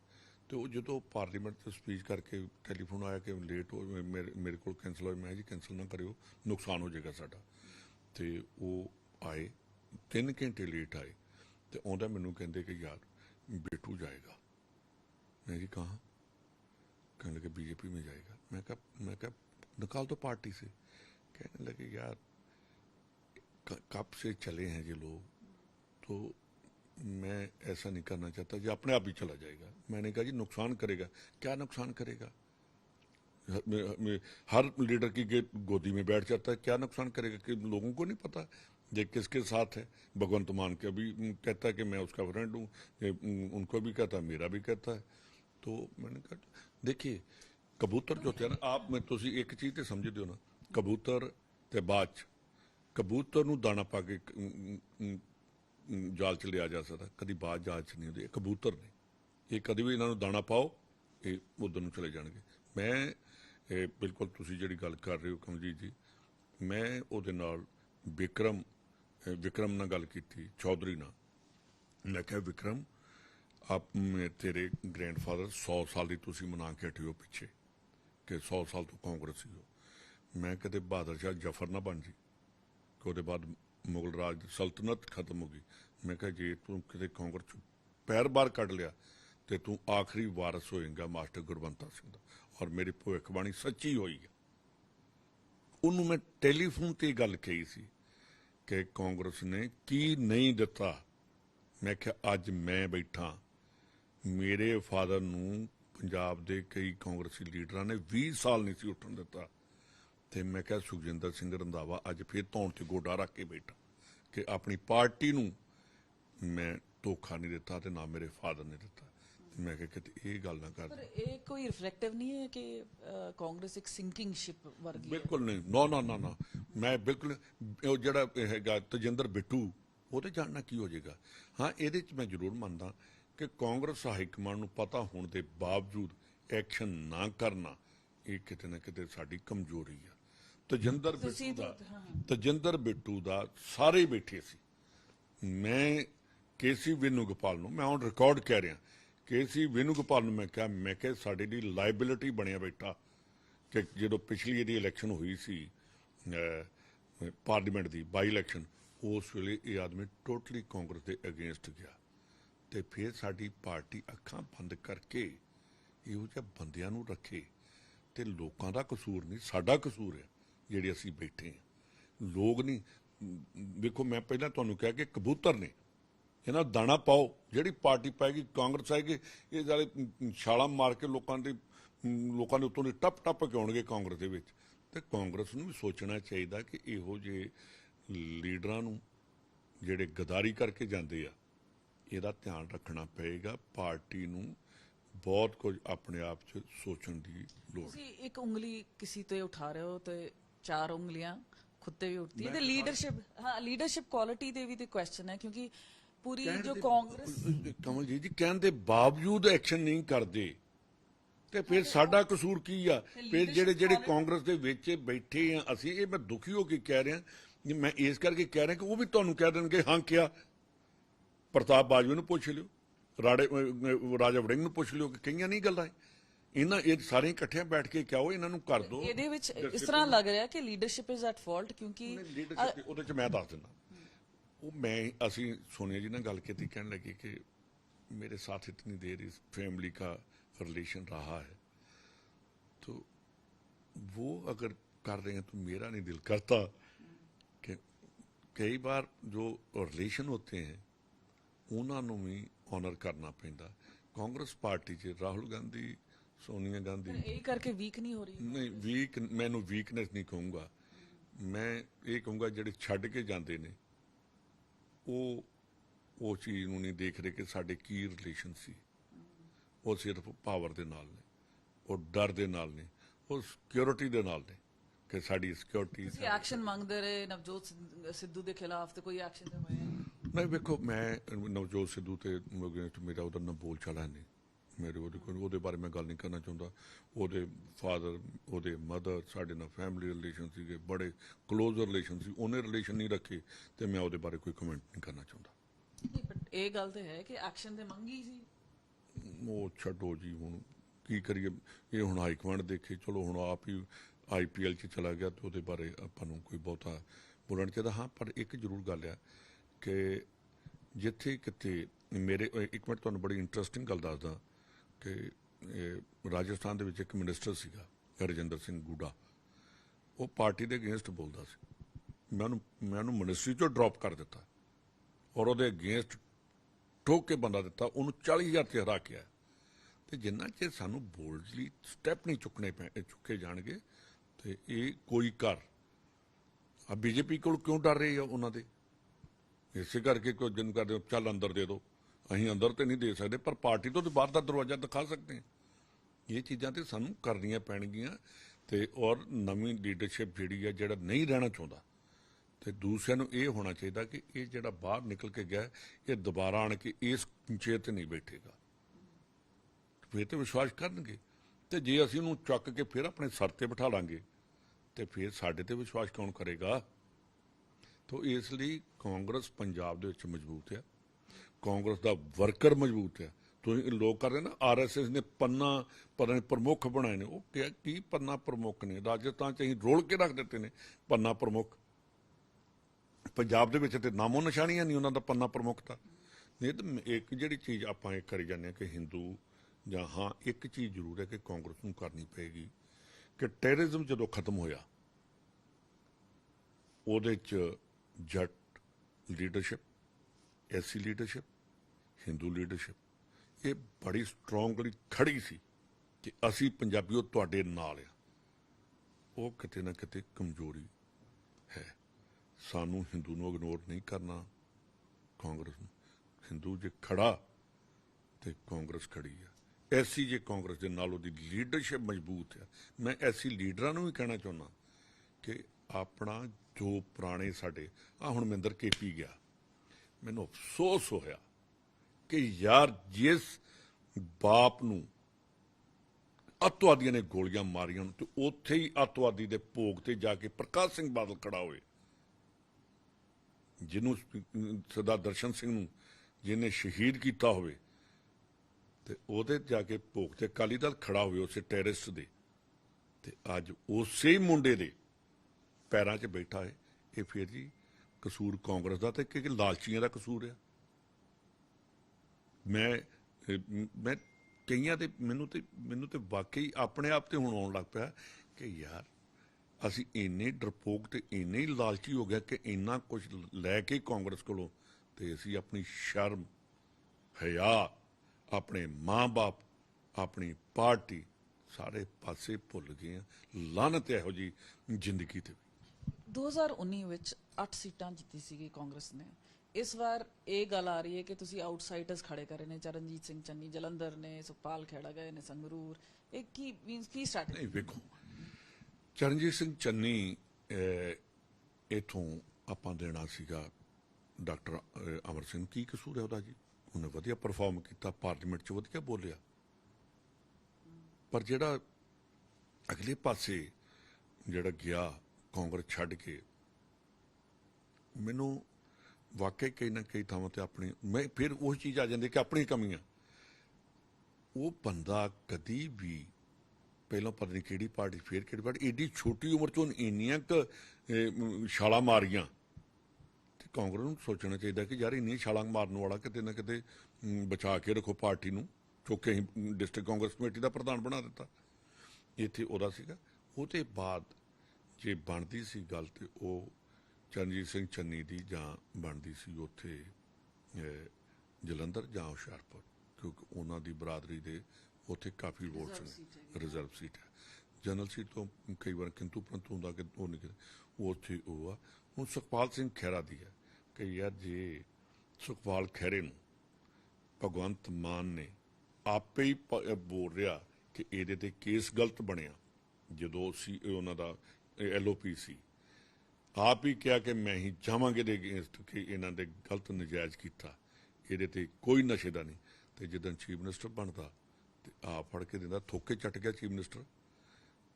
[SPEAKER 2] ਤੇ ਉਹ ਜਦੋਂ ਪਾਰਲੀਮੈਂਟ 'ਤੇ ਸਪੀਚ ਕਰਕੇ ਟੈਲੀਫੋਨ ਆਇਆ ਕਿ ਲੇਟ ਹੋ ਮੇਰੇ ਕੋਲ ਕੈਨਸਲ ਹੋਇਆ, ਮੈਂ ਜੀ ਕੈਨਸਲ ਨਾ ਕਰਿਓ, ਨੁਕਸਾਨ ਹੋ ਜਾਏਗਾ ਸਾਡਾ। ਤੇ ਉਹ ਆਏ 3 ਘੰਟੇ ਲੇਟ ਆਏ। ਤੇ ਆਉਂਦਾ ਮੈਨੂੰ ਕਹਿੰਦੇ ਕਿ ਯਾਰ ਬੇਟੂ ਜਾਏਗਾ। ਮੈਂ ਜੀ ਕਹਾ? कहने लगे, बीजेपी में जाएगा। मैं कहा मैं कहा, निकाल दो पार्टी से। कहने लगे, यार कब से चले हैं ये लोग? तो मैं ऐसा नहीं करना चाहता जी अपने आप ही चला जाएगा। मैंने कहा जी नुकसान करेगा। क्या नुकसान करेगा? हर लीडर की गोदी में बैठ जाता है। क्या नुकसान करेगा? कि लोगों को नहीं पता, ये किसके साथ है? भगवंत मान के अभी कहता है कि मैं उसका फ्रेंड हूँ उनको भी कहता है, मेरा भी कहता है। तो मैंने कहा ਦੇਖिए ਕਬੂਤਰ ਜੋ ਤੇ ਆਪ ਮੈਂ ਤੁਸੀਂ ਇੱਕ ਚੀਜ਼ ਤੇ ਸਮਝਦੇ ਹੋ ਨਾ, ਕਬੂਤਰ ਤੇ ਬਾਜ, ਕਬੂਤਰ ਨੂੰ ਦਾਣਾ ਪਾ ਕੇ ਜਾਲ ਚ ਲਿਆ ਜਾ ਸਕਦਾ, ਕਦੀ ਬਾਜ ਜਾਲ ਚ ਨਹੀਂ ਹੁੰਦੀ ਕਬੂਤਰ ਨੇ। ਇਹ ਕਦੀ ਵੀ ਇਹਨਾਂ ਨੂੰ ਦਾਣਾ ਪਾਓ, ਇਹ ਉਧਰ ਨੂੰ ਚਲੇ ਜਾਣਗੇ। ਮੈਂ, ਇਹ ਬਿਲਕੁਲ ਤੁਸੀਂ ਜਿਹੜੀ ਗੱਲ ਕਰ ਰਹੇ ਹੋ ਕਮਜੀਤ ਜੀ, ਮੈਂ ਉਹਦੇ ਨਾਲ ਵਿਕਰਮ ਵਿਕਰਮ ਨਾਲ ਗੱਲ ਕੀਤੀ, ਚੌਧਰੀ ਨਾਲ। ਮੈਂ ਕਿਹਾ, ਵਿਕਰਮ ਆਪ ਮੈਂ ਤੇਰੇ ਗ੍ਰੈਂਡਫਾਦਰ 100 ਸਾਲ ਦੀ ਤੁਸੀਂ ਮਨਾ ਕੇ ਹਟੇ ਹੋ ਪਿੱਛੇ, ਕਿ 100 ਸਾਲ ਤੋਂ ਕਾਂਗਰਸੀ ਹੋ ਮੈਂ ਕਦੇ ਬਹਾਦਰ ਸ਼ਾਹ ਜਫਰ ਨਾ ਬਣ ਜੀ, ਕਿ ਉਹਦੇ ਬਾਅਦ ਮੁਗਲ ਰਾਜ ਦੀ ਸਲਤਨਤ ਖਤਮ ਹੋ ਗਈ। ਮੈਂ ਕਿਹਾ ਜੇ ਤੂੰ ਕਿਤੇ ਕਾਂਗਰਸ ਚ ਪੈਰ ਬਾਹਰ ਕੱਢ ਲਿਆ, ਤੇ ਤੂੰ ਆਖਰੀ ਵਾਰਸ ਹੋਏਗਾ ਮਾਸਟਰ ਗੁਰਵੰਤਾ ਸਿੰਘ ਦਾ। ਔਰ ਮੇਰੀ ਭਵਿੱਖਬਾਣੀ ਸੱਚੀ ਹੋਈ ਹੈ ਉਹਨੂੰ ਮੈਂ ਟੈਲੀਫੋਨ ਤੇ ਗੱਲ ਕਹੀ ਸੀ ਕਿ ਕਾਂਗਰਸ ਨੇ ਕੀ ਨਹੀਂ ਦਿੱਤਾ। ਮੈਂ ਕਿਹਾ ਅੱਜ ਮੈਂ ਬੈਠਾ ਮੇਰੇ ਫਾਦਰ ਨੂੰ ਪੰਜਾਬ ਦੇ ਕਈ ਕਾਂਗਰਸੀ ਲੀਡਰਾਂ ਨੇ 20 ਸਾਲ ਨਹੀਂ ਸੀ ਉੱਠਣ ਦਿੱਤਾ। ਤੇ ਮੈਂ ਕਿਹਾ ਸੁਖਜਿੰਦਰ ਸਿੰਘ ਰੰਧਾਵਾ ਅੱਜ ਫੇਰ ਧੌਣ ਤੇ ਗੋਡਾ ਰੱਖ ਕੇ ਬੈਠਾ ਕਿ ਆਪਣੀ ਪਾਰਟੀ ਨੂੰ ਮੈਂ ਧੋਖਾ ਨਹੀਂ ਦਿੱਤਾ ਤੇ ਨਾ ਮੇਰੇ ਫਾਦਰ ਨੇ ਦਿੱਤਾ। ਮੈਂ ਕਿਹਾ ਕਿ ਇਹ ਗੱਲ ਨਾ ਕਰ।
[SPEAKER 1] ਪਰ ਇਹ ਕੋਈ ਰਿਫਲੈਕਟਿਵ ਨਹੀਂ ਹੈ ਕਿ ਕਾਂਗਰਸ ਇੱਕ ਸਿੰਕਿੰਗ ਸ਼ਿਪ ਵਰਗੀ
[SPEAKER 2] ਬਿਲਕੁਲ ਨਹੀਂ। ਨੋ ਨਾ ਨਾ ਨਾ। ਮੈਂ ਬਿਲਕੁਲ ਉਹ ਜਿਹੜਾ ਹੈਗਾ ਤਜਿੰਦਰ ਬਿੱਟੂ ਉਹਦੇ ਜਾਣਨਾ ਕੀ ਹੋ ਜਾਏਗਾ? ਹਾਂ ਇਹਦੇ ਚ ਮੈਂ ਜ਼ਰੂਰ ਮੰਨਦਾ ਕਿ ਕਾਂਗਰਸ ਹਾਈ ਕਮਾਂਡ ਨੂੰ ਪਤਾ ਹੋਣ ਦੇ ਬਾਵਜੂਦ ਐਕਸ਼ਨ ਨਾ ਕਰਨਾ ਇਹ ਕਿਤੇ ਨਾ ਕਿਤੇ ਸਾਡੀ ਕਮਜ਼ੋਰੀ ਆ। ਤਜਿੰਦਰ ਬਿੱਟੂ ਦਾ। ਤਜਿੰਦਰ ਬਿੱਟੂ ਦਾ ਸਾਰੇ ਬੈਠੇ ਸੀ। ਮੈਂ ਕੇਸੀ ਵਿਨੂਗੋਪਾਲ ਨੂੰ ਮੈਂ ਹੁਣ ਰਿਕਾਰਡ ਕਹਿ ਰਿਹਾ ਕੇਸੀ ਵਿਨੂਗੋਪਾਲ ਨੂੰ ਮੈਂ ਕਿਹਾ ਮੈਂ ਕਿਹਾ ਸਾਡੇ ਲਈ ਲਾਇਬਿਲਿਟੀ ਬਣਿਆ ਬੈਠਾ ਕਿ ਜਦੋਂ ਪਿਛਲੀ ਇਹਦੀ ਇਲੈਕਸ਼ਨ ਹੋਈ ਸੀ ਪਾਰਲੀਮੈਂਟ ਦੀ ਬਾਈ ਇਲੈਕਸ਼ਨ ਉਸ ਵੇਲੇ ਇਹ ਆਦਮੀ ਟੋਟਲੀ ਕਾਂਗਰਸ ਦੇ ਅਗੇਂਸਟ ਗਿਆ। ਤੇ ਫਿਰ ਸਾਡੀ ਪਾਰਟੀ ਅੱਖਾਂ ਬੰਦ ਕਰਕੇ ਇਹੋ ਜਿਹੇ ਬੰਦਿਆਂ ਨੂੰ ਰੱਖੇ ਤੇ ਲੋਕਾਂ ਦਾ ਕਸੂਰ ਨਹੀਂ ਸਾਡਾ ਕਸੂਰ ਹੈ ਜਿਹੜੇ ਅਸੀਂ ਬੈਠੇ ਹਾਂ। ਲੋਕ ਨਹੀਂ ਅਮ, ਵੇਖੋ ਮੈਂ ਪਹਿਲਾਂ ਤੁਹਾਨੂੰ ਕਿਹਾ ਕਿ ਕਬੂਤਰ ਨੇ ਇਹਨਾਂ ਦਾਣਾ ਪਾਓ ਜਿਹੜੀ ਪਾਰਟੀ ਪਾਏਗੀ ਕਾਂਗਰਸ ਆਏਗੀ ਇਹ ਸਾਰੇ ਛਾਲਾਂ ਮਾਰ ਕੇ ਲੋਕਾਂ ਦੇ ਲੋਕਾਂ ਦੇ ਉੱਤੋਂ ਦੀ ਟੱਪ ਟੱਪ ਕੇ ਆਉਣਗੇ ਕਾਂਗਰਸ ਦੇ ਵਿੱਚ। ਤੇ ਕਾਂਗਰਸ ਨੂੰ ਵੀ ਸੋਚਣਾ ਚਾਹੀਦਾ ਕਿ ਇਹੋ ਜਿਹੇ ਲੀਡਰਾਂ ਨੂੰ ਜਿਹੜੇ ਗਦਾਰੀ ਕਰਕੇ ਜਾਂਦੇ ਆ ਇਹਦਾ ਧਿਆਨ ਰੱਖਣਾ ਪਏਗਾ। ਪਾਰਟੀ ਨੂੰ ਬਹੁਤ ਕੁਝ ਆਪਣੇ ਆਪ 'ਚ ਸੋਚਣ ਦੀ ਲੋੜ। ਹੈ
[SPEAKER 1] ਤੁਸੀਂ ਇੱਕ ਉਂਗਲੀ ਕਿਸੇ ਤੇ ਉਠਾ ਰਹੇ ਹੋ ਤੇ ਚਾਰ ਉਂਗਲੀਆਂ ਖੁਦ ਤੇ ਵੀ ਉੱਠਦੀ ਹੈ। ਤੇ ਲੀਡਰਸ਼ਿਪ ਹਾਂ ਲੀਡਰਸ਼ਿਪ ਕੁਆਲਿਟੀ ਦੇ ਵੀ ਤੇ ਕੁਐਸਚਨ ਹੈ ਕਿਉਂਕਿ ਪੂਰੀ ਜੋ ਕਾਂਗਰਸ
[SPEAKER 2] ਕਮਲ ਜੀ ਜੀ ਕਹਿਣ ਦੇ ਬਾਵਜੂਦ ਐਕਸ਼ਨ ਨਹੀਂ ਕਰਦੇ। ਤੇ ਫਿਰ ਸਾਡਾ ਕਸੂਰ ਕੀ ਆ? ਫਿਰ ਜਿਹੜੇ ਜਿਹੜੇ ਕਾਂਗਰਸ ਦੇ ਵਿੱਚ ਬੈਠੇ ਆ ਅਸੀਂ ਇਹ ਮੈਂ ਦੁਖੀ ਹੋ ਕੇ ਕਹਿ ਰਿਹਾ। ਮੈਂ ਇਸ ਕਰਕੇ ਕਹਿ ਰਿਹਾ ਕਿ ਉਹ ਵੀ ਤੁਹਾਨੂੰ ਕਹਿ ਦੇਣਗੇ ਹਾਂ ਕਿਹਾ ਪ੍ਰਤਾਪ ਬਾਜਵਾ ਨੂੰ ਪੁੱਛ ਲਿਓ ਰਾੜੇ ਅਹ, ਅਹ, ਰਾਜਾ ਵੜਿੰਗ ਨੂੰ ਪੁੱਛ ਲਿਓ ਕਿ ਕਈਆਂ ਨਹੀਂ ਗੱਲਾਂ ਇਹਨਾਂ ਇਹ ਸਾਰੇ ਇਕੱਠੇ ਬੈਠ ਕੇ ਕਿਹਾ ਇਹਨਾਂ ਨੂੰ ਕਰ ਦੋ
[SPEAKER 1] ਇਹਦੇ ਵਿੱਚ ਇਸ ਤਰ੍ਹਾਂ ਲੱਗ ਰਿਹਾ ਕਿ ਲੀਡਰਸ਼ਿਪ ਇਜ਼ ਐਟ ਫਾਲਟ ਕਿਉਂਕਿ
[SPEAKER 2] ਲੀਡਰਸ਼ਿਪ ਉਹਦੇ ਚ ਮੈਂ ਦੱਸ ਦਿੰਦਾ ਉਹ ਮੈਂ ਅਸੀਂ ਸੋਨੀਆ ਜੀ ਨਾਲ ਗੱਲ ਕੀਤੀ ਕਹਿਣ ਲੱਗੀ ਕਿ मेरे साथ इतनी देर इस फैमिली का रिलेशन रहा है तो वो अगर कर रहे हैं तो मेरा नहीं दिल करता कि कई बार जो रिलेशन होते हैं ਉਹਨਾਂ ਨੂੰ ਵੀ ਆਨਰ ਕਰਨਾ ਪੈਂਦਾ। ਕਾਂਗਰਸ ਪਾਰਟੀ 'ਚ ਰਾਹੁਲ ਗਾਂਧੀ ਸੋਨੀਆ ਗਾਂਧੀ।
[SPEAKER 1] ਇਹ ਕਰਕੇ ਵੀਕ ਨਹੀਂ ਹੋ ਰਹੀ।
[SPEAKER 2] ਨਹੀਂ ਵੀਕ ਮੈਨੂੰ ਵੀਕਨੈਸ ਨਹੀਂ ਕਹੂੰਗਾ। ਮੈਂ ਇਹ ਕਹੂੰਗਾ ਜਿਹੜੇ ਛੱਡ ਕੇ ਜਾਂਦੇ ਨੇ ਉਹ ਉਹ ਚੀਜ਼ ਨੂੰ ਨਹੀਂ ਦੇਖ ਰਹੇ ਕਿ ਸਾਡੇ ਕੀ ਰਿਲੇਸ਼ਨ ਸੀ। ਉਹ ਸਿਰਫ ਪਾਵਰ ਦੇ ਨਾਲ ਨੇ ਉਹ ਡਰ ਦੇ ਨਾਲ ਨੇ ਉਹ ਸਿਕਿਉਰਿਟੀ ਦੇ ਨਾਲ ਨੇ ਕਿ ਸਾਡੀ ਸਿਕਿਉਰਿਟੀ
[SPEAKER 1] ਤੁਸੀਂ ਐਕਸ਼ਨ ਮੰਗਦੇ ਰਹੇ ਨਵਜੋਤ ਸਿੱਧ- ਸਿੱਧੂ ਦੇ ਖਿਲਾਫ ਤੇ ਕੋਈ ਐਕਸ਼ਨ ਨਹੀਂ ਹੋਇਆ
[SPEAKER 2] ਨਹੀਂ ਵੇਖੋ ਮੈਂ ਨਵਜੋਤ ਸਿੱਧੂ ਤੇ against ਮੇਰਾ ਉਹਦਾ ਨਾ ਬੋਲ ਚਾਲਾ ਨਹੀਂ। ਮੇਰੇ ਉਹਦੇ ਕੋਲ ਉਹਦੇ ਬਾਰੇ ਮੈਂ ਗੱਲ ਨਹੀਂ ਕਰਨਾ ਚਾਹੁੰਦਾ। ਉਹਦੇ ਫਾਦਰ ਉਹਦੇ ਮਦਰ ਸਾਡੇ ਨਾਲ ਫੈਮਿਲੀ ਰਿਲੇਸ਼ਨ ਸੀਗੇ ਬੜੇ ক্লোਜ਼ ਰਿਲੇਸ਼ਨ ਸੀ। ਉਹਨੇ ਰਿਲੇਸ਼ਨ ਨਹੀਂ ਰੱਖੇ ਤੇ ਮੈਂ ਉਹਦੇ ਬਾਰੇ ਕੋਈ ਕਮੈਂਟ ਨਹੀਂ ਕਰਨਾ ਚਾਹੁੰਦਾ।
[SPEAKER 1] ਇਹ ਗੱਲ ਤੇ ਹੈ ਕਿ ਐਕਸ਼ਨ ਤੇ ਮੰਗੀ ਸੀ।
[SPEAKER 2] ਉਹ ਛੱਡੋ ਜੀ ਹੁਣ ਕੀ ਕਰੀਏ? ਇਹ ਹੁਣ ਹਾਈ ਕਮਾਂਡ ਦੇਖੇ ਚਲੋ ਹੁਣ ਆਪ ਹੀ ਆਈਪੀਐਲ 'ਚ ਚਲਾ ਗਿਆ ਤੇ ਉਹਦੇ ਬਾਰੇ ਆਪਾਂ ਨੂੰ ਕੋਈ ਬਹੁਤਾ ਬੋਲਣ ਚਾਹੀਦਾ ਹਾਂ ਪਰ ਇੱਕ ਜ਼ਰੂਰ ਗੱਲ ਆ। ਕਿ ਜਿੱਥੇ ਕਿਤੇ, ਮੇਰੇ ਇੱਕ ਮਿੰਟ ਤੁਹਾਨੂੰ ਬੜੀ ਇੰਟਰਸਟਿੰਗ ਗੱਲ ਦੱਸਦਾ ਕਿ ਇਹ ਰਾਜਸਥਾਨ ਦੇ ਵਿੱਚ ਇੱਕ ਮਿਨਿਸਟਰ ਸੀਗਾ ਰਜਿੰਦਰ ਸਿੰਘ ਗੂਡਾ। ਉਹ ਪਾਰਟੀ ਦੇ ਅਗੇਂਸਟ ਬੋਲਦਾ ਸੀ। ਮੈਂ ਉਹਨੂੰ ਮੈਂ ਉਹਨੂੰ ਮਿਨਿਸਟਰੀ ਚੋਂ ਡ੍ਰੌਪ ਕਰ ਦਿੱਤਾ ਔਰ ਉਹਦੇ ਅਗੇਂਸਟ ਠੋਕ ਕੇ ਬੰਦਾ ਦਿੱਤਾ, ਉਹਨੂੰ 40000 ਤੇ ਹਰਾ ਕੇ ਆਇਆ। ਤੇ ਜਿੰਨਾ ਚਿਰ ਸਾਨੂੰ ਬੋਲਡਲੀ ਸਟੈਪ ਨਹੀਂ ਚੁੱਕਣੇ ਪੈ ਚੁੱਕੇ ਜਾਣਗੇ, ਤੇ ਇਹ ਕੋਈ ਕਰ ਆ ਬੀਜੇਪੀ ਕੋਲ ਕਿਉਂ ਡਰ ਰਹੇ ਆ ਉਹਨਾਂ ਦੇ? ਇਸੇ ਕਰਕੇ ਕੋਈ ਜਨ ਕਰਦੇ ਚੱਲ ਅੰਦਰ ਦੇ ਦਿਓ। ਅਸੀਂ ਅੰਦਰ ਤੇ ਨਹੀਂ ਦੇ ਸਕਦੇ, ਪਰ ਪਾਰਟੀ ਤੋਂ ਤੇ ਬਾਹਰ ਦਾ ਦਰਵਾਜ਼ਾ ਦਿਖਾ ਸਕਦੇ ਹਾਂ। ਇਹ ਚੀਜ਼ਾਂ ਤੇ ਸਾਨੂੰ ਕਰਨੀਆਂ ਪੈਣਗੀਆਂ ਤੇ ਔਰ ਨਵੀਂ ਲੀਡਰਸ਼ਿਪ ਜਿਹੜੀ ਹੈ ਜਿਹੜਾ ਨਹੀਂ ਰਹਿਣਾ ਚਾਹੁੰਦਾ, ਤੇ ਦੂਸਰਿਆਂ ਨੂੰ ਇਹ ਹੋਣਾ ਚਾਹੀਦਾ ਕਿ ਇਹ ਜਿਹੜਾ ਬਾਹਰ ਨਿਕਲ ਕੇ ਗਿਆ, ਇਹ ਦੁਬਾਰਾ ਆਣ ਕੇ ਇਸ ਚੇਤ ਤੇ ਨਹੀਂ ਬੈਠੇਗਾ। ਫਿਰ ਤੇ ਵਿਸ਼ਵਾਸ ਕਰਨਗੇ। ਤੇ ਜੇ ਅਸੀਂ ਉਹਨੂੰ ਚੱਕ ਕੇ ਫਿਰ ਆਪਣੇ ਸਰ ਤੇ ਬਿਠਾ ਲਾਂਗੇ, ਤੇ ਫਿਰ ਸਾਡੇ ਤੇ ਵਿਸ਼ਵਾਸ ਕੌਣ ਕਰੇਗਾ? ਤੋ ਇਸ ਲਈ ਕਾਂਗਰਸ ਪੰਜਾਬ ਦੇ ਵਿੱਚ ਮਜ਼ਬੂਤ ਹੈ। ਕਾਂਗਰਸ ਦਾ ਵਰਕਰ ਮਜ਼ਬੂਤ ਹੈ। ਤੁਸੀਂ ਲੋਕ ਕਰ ਰਹੇ ਨਾ ਆਰਐਸਐਸ ਨੇ ਪੰਨਾ, ਪਤਾ ਨਹੀਂ ਪ੍ਰਮੁੱਖ ਬਣਾਏ ਨੇ। ਉਹ ਕਿਹਾ, ਕੀ ਪੰਨਾ ਪ੍ਰਮੁੱਖ ਨੇ? ਰਾਜਸਥਾਨ ਚ ਅਸੀਂ ਰੋਲ ਕੇ ਰੱਖ ਦਿੱਤੇ ਨੇ ਪੰਨਾ ਪ੍ਰਮੁੱਖ। ਪੰਜਾਬ ਦੇ ਵਿੱਚ ਤੇ ਨਾਮੋ ਨਿਸ਼ਾਨੀਆਂ ਨਹੀਂ, ਉਹਨਾਂ ਦਾ ਪੰਨਾ ਪ੍ਰਮੁੱਖ ਤਾਂ ਨਹੀਂ ਤਾਂ ਇੱਕ ਜਿਹੜੀ ਚੀਜ਼ ਆਪਾਂ ਇਹ ਕਰੀ ਜਾਂਦੇ ਹਾਂ ਕਿ ਹਿੰਦੂ ਜਾਂ ਹਾਂ, ਇੱਕ ਚੀਜ਼ ਜ਼ਰੂਰ ਹੈ ਕਿ ਕਾਂਗਰਸ ਨੂੰ ਕਰਨੀ ਪਏਗੀ ਕਿ ਟੈਰਰਿਜ਼ਮ ਜਦੋਂ ਖਤਮ ਹੋਇਆ, ਉਹਦੇ ਚ Jatt leadership SC leadership Hindu leadership ਇਹ ਬੜੀ ਸਟਰੋਂਗਲੀ ਖੜੀ ਸੀ ਕਿ ਅਸੀਂ ਪੰਜਾਬੀਓ ਤੁਹਾਡੇ ਨਾਲ ਆ। ਉਹ ਕਿਤੇ ਨਾ ਕਿਤੇ ਕਮਜ਼ੋਰੀ ਹੈ। ਸਾਨੂੰ ਹਿੰਦੂ ਨੂੰ ਇਗਨੋਰ ਨਹੀਂ ਕਰਨਾ, ਕਾਂਗਰਸ ਨੂੰ। ਹਿੰਦੂ ਜੇ ਖੜਾ ਤੇ ਕਾਂਗਰਸ ਖੜੀ ਆ। ਐਸੀ ਜੇ ਕਾਂਗਰਸ ਦੇ ਨਾਲ ਉਹਦੀ ਲੀਡਰਸ਼ਿਪ ਮਜ਼ਬੂਤ ਹੈ ਮੈਂ ਐਸੀ ਲੀਡਰਾਂ ਨੂੰ ਵੀ ਕਹਿਣਾ ਚਾਹੁੰਦਾ ਕਿ ਆਪਣਾ ਜੋ ਪੁਰਾਣੇ ਸਾਡੇ? ਆ ਹੁਣ ਮਹਿੰਦਰ ਕੇਪੀ ਗਿਆ। ਮੈਨੂੰ ਅਫਸੋਸ ਹੋਇਆ ਕਿ ਯਾਰ ਜਿਸ ਬਾਪ ਨੂੰ ਅੱਤਵਾਦੀਆਂ ਨੇ ਗੋਲੀਆਂ ਮਾਰੀਆਂ ਤੇ ਉੱਥੇ ਹੀ ਅੱਤਵਾਦੀ ਦੇ ਭੋਗ ਤੇ ਜਾ ਕੇ ਪ੍ਰਕਾਸ਼ ਸਿੰਘ ਬਾਦਲ ਖੜਾ ਹੋਏ। ਜਿਹਨੂੰ ਸਰਦਾਰ ਦਰਸ਼ਨ ਸਿੰਘ ਨੂੰ ਜਿਹਨੇ ਸ਼ਹੀਦ ਕੀਤਾ ਹੋਵੇ ਤੇ ਉਹਦੇ ਜਾ ਕੇ ਭੋਗ ਤੇ ਅਕਾਲੀ ਦਲ ਖੜਾ ਹੋਵੇ ਉਸੇ ਟੈਰਰਿਸਟ ਦੇ। ਤੇ ਅੱਜ ਉਸੇ ਮੁੰਡੇ ਦੇ ਪੈਰਾਂ 'ਚ ਬੈਠਾ ਹੈ ਇਹ ਫਿਰ ਜੀ ਕਸੂਰ ਕਾਂਗਰਸ ਦਾ ਤੇ ਕਿ ਲਾਲਚੀਆਂ ਦਾ ਕਸੂਰ ਆ। ਮੈਂ ਮੈਂ ਕਈਆਂ ਤੇ ਮੈਨੂੰ ਤੇ ਮੈਨੂੰ ਤੇ ਵਾਕਈ ਆਪਣੇ ਆਪ ਤੇ ਹੁਣ ਆਉਣ ਲੱਗ ਪਿਆ ਕਿ ਯਾਰ ਅਸੀਂ ਇੰਨੇ ਡਰਪੋਕ ਤੇ ਇੰਨੇ ਹੀ ਲਾਲਚੀ ਹੋ ਗਿਆ ਕਿ ਇੰਨਾ ਕੁਝ ਲੈ ਕੇ ਕਾਂਗਰਸ ਕੋਲੋਂ ਤੇ ਅਸੀਂ ਆਪਣੀ ਸ਼ਰਮ ਹਿਆ ਆਪਣੇ ਮਾਂ-ਬਾਪ, ਆਪਣੀ ਪਾਰਟੀ ਸਾਰੇ ਪਾਸੇ ਭੁੱਲ ਗਏ ਆ। ਲਾਨਤ ਇਹੋ ਜੀ ਜ਼ਿੰਦਗੀ ਤੇ
[SPEAKER 1] 2019 ਵਿੱਚ 8 ਸੀਟਾਂ ਜਿੱਤੀ ਸੀਗੀ ਕਾਂਗਰਸ ਨੇ। ਇਸ ਵਾਰ ਇਹ ਗੱਲ ਆ ਰਹੀ ਹੈ ਕਿ ਤੁਸੀਂ ਆਊਟਸਾਈਡਰਸ ਖੜੇ ਕਰੇ ਨੇ ਚਰਨਜੀਤ ਸਿੰਘ ਚੰਨੀ ਜਲੰਧਰ ਨੇ ਸੁਖਪਾਲ ਖੇੜਾ ਗਏ ਨੇ ਸੰਗਰੂਰ। ਇਹ ਕੀ ਮੀਨਸ ਕੀ ਸਟ੍ਰੈਟਜੀ
[SPEAKER 2] ਨਹੀਂ ਵੇਖੋ ਚਰਨਜੀਤ ਸਿੰਘ ਚੰਨੀ ਅਹ, ਇੱਥੋਂ ਆਪਾਂ ਦੇਣਾ ਸੀਗਾ ਡਾਕਟਰ ਅਮਰ ਸਿੰਘ। ਕੀ ਕਸੂਰ ਹੈ ਉਹਦਾ ਜੀ? ਉਹਨੇ ਵਧੀਆ ਪਰਫਾਰਮ ਕੀਤਾ ਪਾਰਲੀਮੈਂਟ 'ਚ ਵਧੀਆ ਬੋਲਿਆ। ਪਰ ਜਿਹੜਾ ਅਗਲੇ ਪਾਸੇ ਜਿਹੜਾ ਗਿਆ ਕਾਂਗਰਸ ਛੱਡ ਕੇ ਮੈਨੂੰ ਵਾਕਈ ਕਈ ਨਾ ਕਈ ਥਾਵਾਂ ਤੇ ਆਪਣੀ ਮੈਂ ਫਿਰ ਉਹ ਚੀਜ਼ ਆ ਜਾਂਦੀ ਕਿ ਆਪਣੀ ਕਮੀਆਂ। ਉਹ ਬੰਦਾ ਕਦੀ ਵੀ ਪਹਿਲਾਂ ਪਤਾ ਨਹੀਂ ਕਿਹੜੀ ਪਾਰਟੀ ਫੇਰ ਕਿਹੜੀ ਪਾਰਟੀ ਏਡੀ ਛੋਟੀ ਉਮਰ 'ਚੋਂ ਇੰਨੀਆਂ ਕੁ ਇਹ, ਛਾਲਾਂ ਮਾਰੀਆਂ। ਤੇ ਕਾਂਗਰਸ ਨੂੰ ਸੋਚਣਾ ਚਾਹੀਦਾ ਕਿ ਯਾਰ ਇੰਨੀ ਛਾਲਾਂ ਮਾਰਨ ਵਾਲਾ ਕਿਤੇ ਨਾ ਕਿਤੇ ਬਚਾ ਕੇ ਰੱਖੋ ਪਾਰਟੀ ਨੂੰ। ਚੁੱਕੇ ਅਸੀਂ ਡਿਸਟ੍ਰਿਕਟ ਕਾਂਗਰਸ ਕਮੇਟੀ ਦਾ ਪ੍ਰਧਾਨ ਬਣਾ ਦਿੱਤਾ। ਇੱਥੇ ਉਹਦਾ ਸੀਗਾ। ਉਹਦੇ ਬਾਅਦ ਜੇ ਬਣਦੀ ਸੀ ਗੱਲ ਤੇ ਉਹ ਚਰਨਜੀਤ ਸਿੰਘ ਚੰਨੀ ਦੀ ਜਾਂ ਬਣਦੀ ਸੀ ਉੱਥੇ ਜਲੰਧਰ ਜਾਂ ਹੁਸ਼ਿਆਰਪੁਰ ਕਿਉਂਕਿ ਉਹਨਾਂ ਦੀ ਬਰਾਦਰੀ ਦੇ ਉੱਥੇ ਕਾਫੀ ਵੋਟਸ ਨੇ। ਰਿਜ਼ਰਵ ਸੀਟ ਹੈ। ਜਨਰਲ ਸੀਟ ਤੋਂ ਕਈ ਵਾਰ ਕਿੰਤੂ ਪਰੰਤੂ ਹੁੰਦਾ ਕਿ ਉਹ ਉਹ ਉੱਥੇ ਉਹ ਆ। ਹੁਣ ਸੁਖਪਾਲ ਸਿੰਘ ਖਹਿਰਾ ਦੀ ਹੈ ਕਿ ਯਾਰ ਜੇ ਸੁਖਪਾਲ ਖਹਿਰੇ ਨੂੰ ਭਗਵੰਤ ਮਾਨ ਨੇ ਆਪੇ ਹੀ ਬੋਲ ਰਿਹਾ ਕਿ ਇਹਦੇ ਤੇ ਕੇਸ ਗਲਤ ਬਣਿਆ ਜਦੋਂ ਸੀ ਉਹਨਾਂ ਦਾ ਐਲਓਪੀ ਸੀ ਆਪ ਹੀ ਕਿਹਾ ਕਿ ਮੈਂ ਹੀ ਜਾਵਾਂਗੇ ਦੇ ਅਗੇਂਸਟ ਕਿ ਇਹਨਾਂ ਦੇ ਗਲਤ ਨਜਾਇਜ਼ ਕੀਤਾ। ਇਹਦੇ ਤੇ ਕੋਈ ਨਸ਼ੇ ਦਾ ਨਹੀਂ। ਤੇ ਜਦੋਂ ਚੀਫ ਮਿਨਿਸਟਰ ਬਣਦਾ, ਤੇ ਆਪ ਫੜ ਕੇ ਦਿੰਦਾ, ਥੋਕੇ ਚੱਟ ਗਿਆ ਚੀਫ ਮਿਨਿਸਟਰ।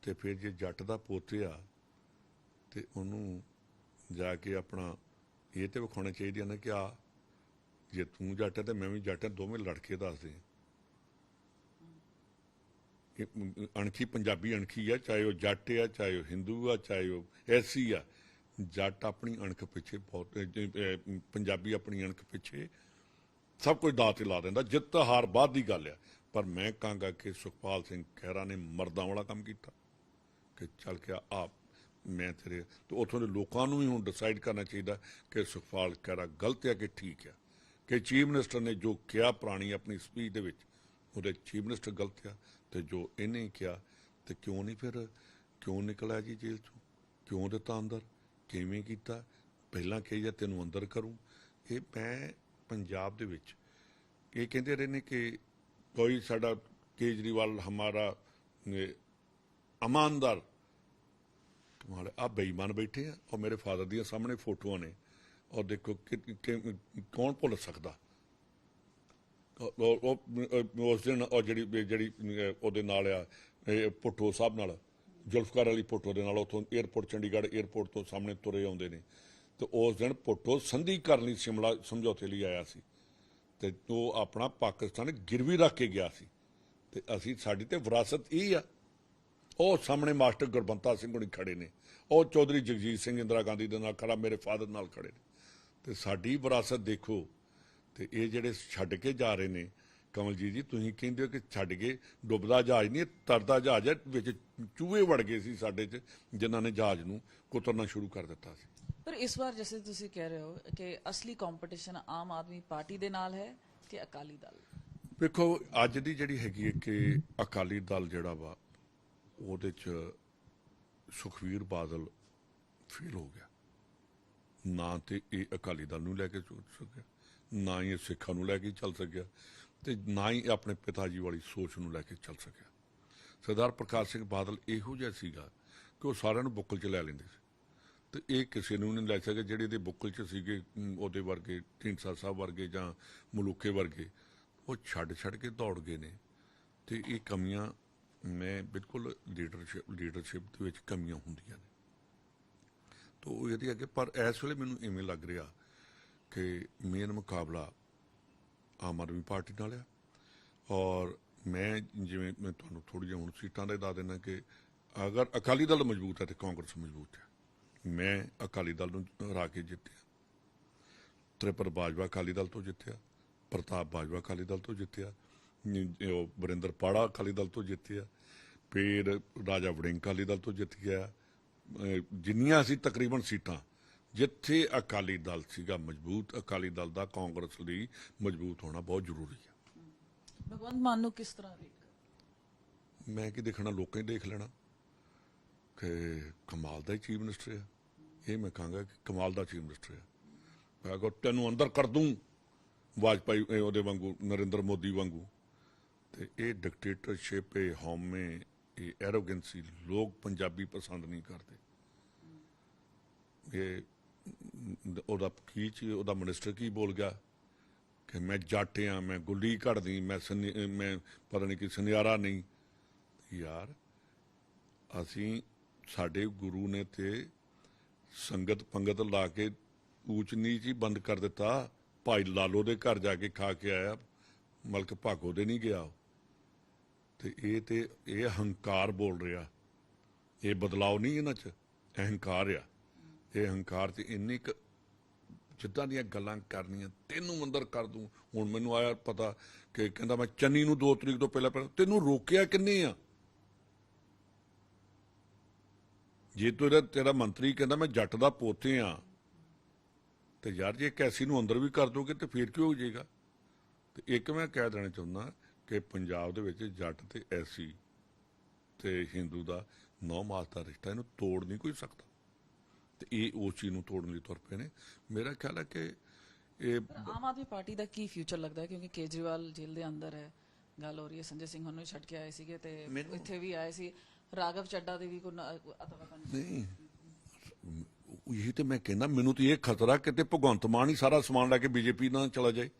[SPEAKER 2] ਤੇ ਫਿਰ ਜੇ ਜੱਟ ਦਾ ਪੋਤਿਆ ਤੇ ਉਹਨੂੰ ਜਾ ਕੇ ਆਪਣਾ ਇਹ ਤੇ ਵਿਖਾਉਣੇ ਚਾਹੀਦੀਆਂ ਨੇ ਕਿ ਆ, ਜੇ ਤੂੰ ਜੱਟ ਹੈ ਤੇ ਮੈਂ ਵੀ ਜੱਟ ਹਾਂ ਦੋਵੇਂ ਲੜ ਕੇ ਦੱਸਦੇ ਹਾਂ ਅਣਖੀ ਪੰਜਾਬੀ ਅਣਖੀ ਆ, ਚਾਹੇ ਉਹ ਜੱਟ ਆ, ਚਾਹੇ ਉਹ ਹਿੰਦੂ ਆ, ਚਾਹੇ ਉਹ ਐਸੀ ਆ, ਜੱਟ ਆਪਣੀ ਅਣਖ ਪਿੱਛੇ ਬਹੁਤ ਪੰਜਾਬੀ ਆਪਣੀ ਅਣਖ ਪਿੱਛੇ ਸਭ ਕੁਝ ਦਾਅ ਤੇ ਲਾ ਦਿੰਦਾ, ਜਿੱਤ ਹਾਰ ਬਾਅਦ ਦੀ ਗੱਲ ਆ। ਪਰ ਮੈਂ ਕਹਾਂਗਾ ਕਿ ਸੁਖਪਾਲ ਸਿੰਘ ਖਹਿਰਾ ਨੇ ਮਰਦਾਂ ਵਾਲਾ ਕੰਮ ਕੀਤਾ, ਕਿ ਚੱਲ ਕੇ ਆਪ ਮੈਂ ਤੇਰੇ, ਤੇ ਉਥੋਂ ਦੇ ਲੋਕਾਂ ਨੂੰ ਵੀ ਹੁਣ ਡਿਸਾਈਡ ਕਰਨਾ ਚਾਹੀਦਾ ਕਿ ਸੁਖਪਾਲ ਖਹਿਰਾ ਗਲਤ ਹੈ ਕਿ ਠੀਕ ਹੈ ਕਿ ਚੀਫ ਮਿਨਿਸਟਰ ਨੇ ਜੋ ਕਿਹਾ ਪੁਰਾਣੀ ਆਪਣੀ ਸਪੀਚ ਦੇ ਵਿੱਚ, ਉਹਦੇ ਚੀਫ ਮਿਨਿਸਟਰ ਗਲਤ ਆ ਤੇ ਜੋ ਇਹਨੇ ਕਿਹਾ ਤੇ ਕਿਉਂ ਨਹੀਂ ਫਿਰ ਕਿਉਂ ਨਿਕਲਿਆ ਜੀ ਜੇਲ੍ਹ ਚੋਂ? ਕਿਉਂ ਦਿੱਤਾ ਅੰਦਰ? ਕਿਵੇਂ ਕੀਤਾ? ਪਹਿਲਾਂ ਕਹੀ ਜਾਂ ਤੈਨੂੰ ਅੰਦਰ ਕਰੂੰ? ਇਹ ਮੈਂ ਪੰਜਾਬ ਦੇ ਵਿੱਚ ਇਹ ਕਹਿੰਦੇ ਰਹੇ ਨੇ ਕਿ ਕੋਈ ਸਾਡਾ ਕੇਜਰੀਵਾਲ ਹਮਾਰਾ ਅਹ, ਇਮਾਨਦਾਰ ਕਮਾਲ ਆ ਬੇਈਮਾਨ ਬੈਠੇ ਆ ਔਰ ਮੇਰੇ ਫਾਦਰ ਦੀਆਂ ਸਾਹਮਣੇ ਫੋਟੋਆਂ ਨੇ। ਔਰ ਦੇਖੋ ਕਿ- ਕਿ- ਕੌਣ ਭੁੱਲ ਸਕਦਾ? ਉਹ- ਉਸ ਦਿਨ ਉਹ ਜਿਹੜੀ ਜਿਹੜੀ ਉਹਦੇ ਨਾਲ ਆ, ਇਹ ਸਾਹਿਬ ਨਾਲ, ਜ਼ੁਲਫਕਾਰ ਵਾਲੀ ਪੁੱਟੋ ਦੇ ਨਾਲ ਉਥੋਂ 에ਅਰਪੋਰਟ ਚੰਡੀਗੜ੍ਹ 에ਅਰਪੋਰਟ ਤੋਂ ਸਾਹਮਣੇ ਤੁਰੇ ਆਉਂਦੇ ਨੇ। ਤੇ ਉਸ ਦਿਨ ਪੁੱਟੋ ਸੰਧੀ ਕਰਨ ਲਈ ਸ਼ਿਮਲਾ ਸਮਝੌਤੇ ਲਈ ਆਇਆ ਸੀ। ਤੇ ਉਹ ਆਪਣਾ ਪਾਕਿਸਤਾਨ ਗਿਰਵੀ ਰੱਖ ਕੇ ਗਿਆ ਸੀ। ਤੇ ਅਸੀਂ, ਸਾਡੀ ਤੇ ਵਿਰਾਸਤ ਇਹ ਆ। ਉਹ ਸਾਹਮਣੇ ਮਾਸਟਰ ਗੁਰਬੰਤਾ ਸਿੰਘ ਹੁਣੀ ਖੜੇ ਨੇ। ਉਹ ਚੌਧਰੀ ਜਗਜੀਤ ਸਿੰਘ ਇੰਦਰਾ ਗਾਂਧੀ ਦੇ ਨਾਲ ਖੜਾ, ਮੇਰੇ ਫਾਦਰ ਨਾਲ ਖੜੇ ਨੇ। ਤੇ ਸਾਡੀ ਵਿਰਾਸਤ ਦੇਖੋ ਤੇ ਇਹ ਜਿਹੜੇ ਛੱਡ ਕੇ ਜਾ ਰਹੇ ਨੇ ਕਮਲਜੀਤ ਜੀ ਤੁਸੀਂ ਕਹਿੰਦੇ ਹੋ ਕਿ ਛੱਡ ਕੇ ਡੁੱਬਦਾ ਜਹਾਜ਼ ਨਹੀਂ ਤਰਦਾ ਜਹਾਜ਼ ਹੈ ਵਿੱਚ ਚੂਹੇ ਵੜ ਗਏ ਸੀ ਸਾਡੇ 'ਚ ਜਿਨ੍ਹਾਂ ਨੇ ਜਹਾਜ਼ ਨੂੰ ਕੁਤਰਨਾ ਸ਼ੁਰੂ ਕਰ ਦਿੱਤਾ ਸੀ।
[SPEAKER 1] ਪਰ ਇਸ ਵਾਰ ਜਿਵੇਂ ਤੁਸੀਂ ਕਹਿ ਰਹੇ ਹੋ ਕਿ ਅਸਲੀ ਕੰਪੀਟੀਸ਼ਨ ਆਮ ਆਦਮੀ ਪਾਰਟੀ ਦੇ ਨਾਲ ਹੈ ਕਿ ਅਕਾਲੀ ਦਲ?
[SPEAKER 2] ਵੇਖੋ ਅੱਜ ਦੀ ਜਿਹੜੀ ਹੈਗੀ ਹੈ ਕਿ ਅਕਾਲੀ ਦਲ ਜਿਹੜਾ ਵਾ ਉਹਦੇ 'ਚ ਸੁਖਵੀਰ ਬਾਦਲ ਫੇਲ ਹੋ ਗਿਆ। ਨਾ ਤੇ ਇਹ ਅਕਾਲੀ ਦਲ ਨੂੰ ਲੈ ਕੇ ਚੱਲ ਸਕਿਆ। ਨਾ ਹੀ ਇਹ ਸਿੱਖਾਂ ਨੂੰ ਲੈ ਕੇ ਚੱਲ ਸਕਿਆ ਤੇ ਨਾ ਹੀ ਆਪਣੇ ਪਿਤਾ ਜੀ ਵਾਲੀ ਸੋਚ ਨੂੰ ਲੈ ਕੇ ਚੱਲ ਸਕਿਆ। ਸਰਦਾਰ ਪ੍ਰਕਾਸ਼ ਸਿੰਘ ਬਾਦਲ ਇਹੋ ਜਿਹਾ ਸੀਗਾ ਕਿ ਉਹ ਸਾਰਿਆਂ ਨੂੰ ਬੁੱਕਲ 'ਚ ਲੈ ਲੈਂਦੇ ਸੀ। ਤੇ ਇਹ ਕਿਸੇ ਨੂੰ ਨਹੀਂ ਲੈ ਸਕਿਆ ਜਿਹੜੇ ਦੇ ਬੁੱਕਲ 'ਚ ਸੀਗੇ ਉਹਦੇ ਵਰਗੇ, ਢੀਂਡਸਾ ਸਾਹਿਬ ਵਰਗੇ ਜਾਂ ਮਲੂਕੇ ਵਰਗੇ, ਉਹ ਛੱਡ ਛੱਡ ਕੇ ਦੌੜ ਗਏ ਨੇ। ਤੇ ਇਹ ਕਮੀਆਂ, ਮੈਂ ਬਿਲਕੁਲ ਲੀਡਰਸ਼ਿਪ ਲੀਡਰਸ਼ਿਪ ਦੇ ਵਿੱਚ ਕਮੀਆਂ ਹੁੰਦੀਆਂ ਨੇ। ਤੋ ਇਹਦੇ ਅੱਗੇ, ਪਰ ਇਸ ਵੇਲੇ ਮੈਨੂੰ ਇਵੇਂ ਲੱਗ ਰਿਹਾ ਕਿ ਮੇਨ ਮੁਕਾਬਲਾ ਆਮ ਆਦਮੀ ਪਾਰਟੀ ਨਾਲ ਆ। ਔਰ ਮੈਂ ਜਿਵੇਂ ਮੈਂ ਤੁਹਾਨੂੰ ਥੋੜੀ ਜਿਹੀ ਹੁਣ ਸੀਟਾਂ ਦਾ ਦੱਸ ਦੇਣਾ ਕਿ ਅਗਰ ਅਕਾਲੀ ਦਲ ਮਜ਼ਬੂਤ ਹੈ ਤੇ ਕਾਂਗਰਸ ਮਜ਼ਬੂਤ ਹੈ। ਮੈਂ ਅਕਾਲੀ ਦਲ ਨੂੰ ਹਰਾ ਕੇ ਜਿੱਤਿਆ। ਤ੍ਰਿਪਤ ਬਾਜਵਾ ਅਕਾਲੀ ਦਲ ਤੋਂ ਜਿੱਤਿਆ। ਪ੍ਰਤਾਪ ਬਾਜਵਾ ਅਕਾਲੀ ਦਲ ਤੋਂ ਜਿੱਤਿਆ। ਉਹ ਵਰਿੰਦਰ ਪਾੜਾ ਅਕਾਲੀ ਦਲ ਤੋਂ ਜਿੱਤਿਆ। ਫਿਰ ਰਾਜਾ ਵੜਿੰਗ ਅਕਾਲੀ ਦਲ ਤੋਂ ਜਿੱਤ ਗਿਆ। ਜਿੰਨੀਆਂ ਅਸੀਂ ਤਕਰੀਬਨ ਸੀਟਾਂ ਜਿੱਥੇ ਅਕਾਲੀ ਦਲ ਸੀਗਾ ਮਜ਼ਬੂਤ ਅਕਾਲੀ ਦਲ ਦਾ ਕਾਂਗਰਸ ਲਈ ਮਜ਼ਬੂਤ ਹੋਣਾ ਬਹੁਤ ਜ਼ਰੂਰੀ ਹੈ।
[SPEAKER 1] ਭਗਵੰਤ ਮਾਨ ਨੂੰ ਕਿਸ ਤਰ੍ਹਾਂ ਕਰ
[SPEAKER 2] ਮੈਂ ਕੀ ਦੇਖਣਾ ਲੋਕਾਂ ਹੀ ਦੇਖ ਲੈਣਾ ਕਿ ਕਮਾਲ ਦਾ ਚੀਫ ਮਿਨਿਸਟਰ ਹੈ। ਇਹ ਮੈਂ ਕਹਾਂਗਾ ਕਿ ਕਮਾਲ ਦਾ ਚੀਫ ਮਿਨਿਸਟਰ ਹੈ। ਮੈਂ ਅਗਰ ਤੈਨੂੰ ਅੰਦਰ ਕਰ ਦੂੰ ਵਾਜਪਾਈ ਉਹਦੇ ਵਾਂਗੂ ਨਰਿੰਦਰ ਮੋਦੀ ਵਾਂਗੂ। ਤੇ ਇਹ ਡਿਕਟੇਟਰਸ਼ਿਪ ਇਹ ਹਉਮੈ ਇਹ ਐਰੋਗੈਂਸੀ ਲੋਕ ਪੰਜਾਬੀ ਪਸੰਦ ਨਹੀਂ ਕਰਦੇ। ਇਹ ਉਹਦਾ ਕੀ ਚ, ਉਹਦਾ ਮਿਨਿਸਟਰ ਕੀ ਬੋਲ ਗਿਆ? ਕਿ ਮੈਂ ਜੱਟ ਆ, ਮੈਂ ਗੁੱਲੀ ਘੜਦੀ, ਮੈਂ ਸਨੀ- ਮੈਂ ਪਤਾ ਨਹੀਂ ਕਿ ਸੁਨਿਆਰਾ ਨਹੀਂ। ਯਾਰ, ਅਸੀਂ ਸਾਡੇ ਗੁਰੂ ਨੇ ਤੇ ਸੰਗਤ ਪੰਗਤ ਲਾ ਕੇ ਊਚ ਨੀਚ ਹੀ ਬੰਦ ਕਰ ਦਿੱਤਾ। ਭਾਈ ਲਾਲੋ ਦੇ ਘਰ ਜਾ ਕੇ ਖਾ ਕੇ ਆਇਆ। ਮਲਕ ਭਾਗੋ ਦੇ ਨਹੀਂ ਗਿਆ ਉਹ। ਤੇ ਇਹ ਤੇ, ਇਹ ਹੰਕਾਰ ਬੋਲ ਰਿਹਾ। ਇਹ ਬਦਲਾਅ ਨਹੀਂ ਇਹਨਾਂ ਚ, ਅਹੰਕਾਰ ਆ। ਇਹ ਹੰਕਾਰ ਤੇ ਇੰਨੀ ਕੁ ਜਿੱਦਾਂ ਦੀਆਂ ਗੱਲਾਂ ਕਰਨੀਆਂ, ਤੈਨੂੰ ਅੰਦਰ ਕਰ ਦੂੰ। ਹੁਣ ਮੈਨੂੰ ਆਇਆ ਪਤਾ ਕਿ ਕਹਿੰਦਾ ਮੈਂ ਚੰਨੀ ਨੂੰ 2 ਤਰੀਕ ਤੋਂ ਪਹਿਲਾਂ ਪਹਿਲਾਂ ਤੈਨੂੰ ਰੋਕਿਆ ਕਿੰਨੇ ਆ? ਜੇ ਤੇਰਾ ਤੇਰਾ ਮੰਤਰੀ ਕਹਿੰਦਾ ਮੈਂ ਜੱਟ ਦਾ ਪੋਤੇ ਆ, ਤੇ ਯਾਰ ਜੇ ਕੈਸੀ ਨੂੰ ਅੰਦਰ ਵੀ ਕਰ ਦੋਗੇ ਤੇ ਫੇਰ ਕੀ ਹੋ ਜਾਏਗਾ? ਤੇ ਇੱਕ ਮੈਂ ਕਹਿ ਦੇਣਾ ਚਾਹੁੰਦਾ ਕਿ ਪੰਜਾਬ ਦੇ ਵਿੱਚ ਜੱਟ ਤੇ ਐਸੀ ਤੇ ਹਿੰਦੂ ਦਾ ਨੌ ਮਾਸ ਦਾ ਰਿਸ਼ਤਾ ਇਹਨੂੰ ਤੋੜ ਨਹੀਂ ਕੋਈ ਸਕਦਾ। ਤੇ ਇਹ ਉਸ ਚੀਜ਼ ਨੂੰ ਤੋੜਨ ਲਈ ਤੁਰ ਪਏ ਨੇ। ਮੇਰਾ ਖਿਆਲ ਹੈ ਕਿ ਇਹ
[SPEAKER 1] ਆਮ ਆਦਮੀ ਪਾਰਟੀ ਦਾ ਕੀ ਫਿਊਚਰ ਲੱਗਦਾ ਹੈ? ਕਿਉਂਕਿ ਕੇਜਰੀਵਾਲ ਜੇਲ੍ਹ ਦੇ ਅੰਦਰ ਹੈ। ਗੱਲ ਹੋ ਰਹੀ ਹੈ। ਸੰਜੇ ਸਿੰਘ ਉਹਨੂੰ ਛੱਡ ਕੇ ਆਏ ਸੀਗੇ ਤੇ ਇੱਥੇ ਵੀ ਆਏ ਸੀ। ਰਾਘਵ ਚੱਡਾ ਦੇ ਵੀ ਕੋਈ ਅਤਵਾ
[SPEAKER 2] ਨਹੀਂ। ਇਹ ਤੇ ਮੈਂ ਕਹਿੰਦਾ ਮੈਨੂੰ ਤੇ ਇਹ ਖਤਰਾ ਕਿਤੇ ਭਗਵੰਤ ਮਾਨ ਹੀ ਸਾਰਾ ਸਮਾਨ ਲੈ ਕੇ ਬੀਜੇਪੀ ਨਾਲ ਚਲਾ ਜਾਏ।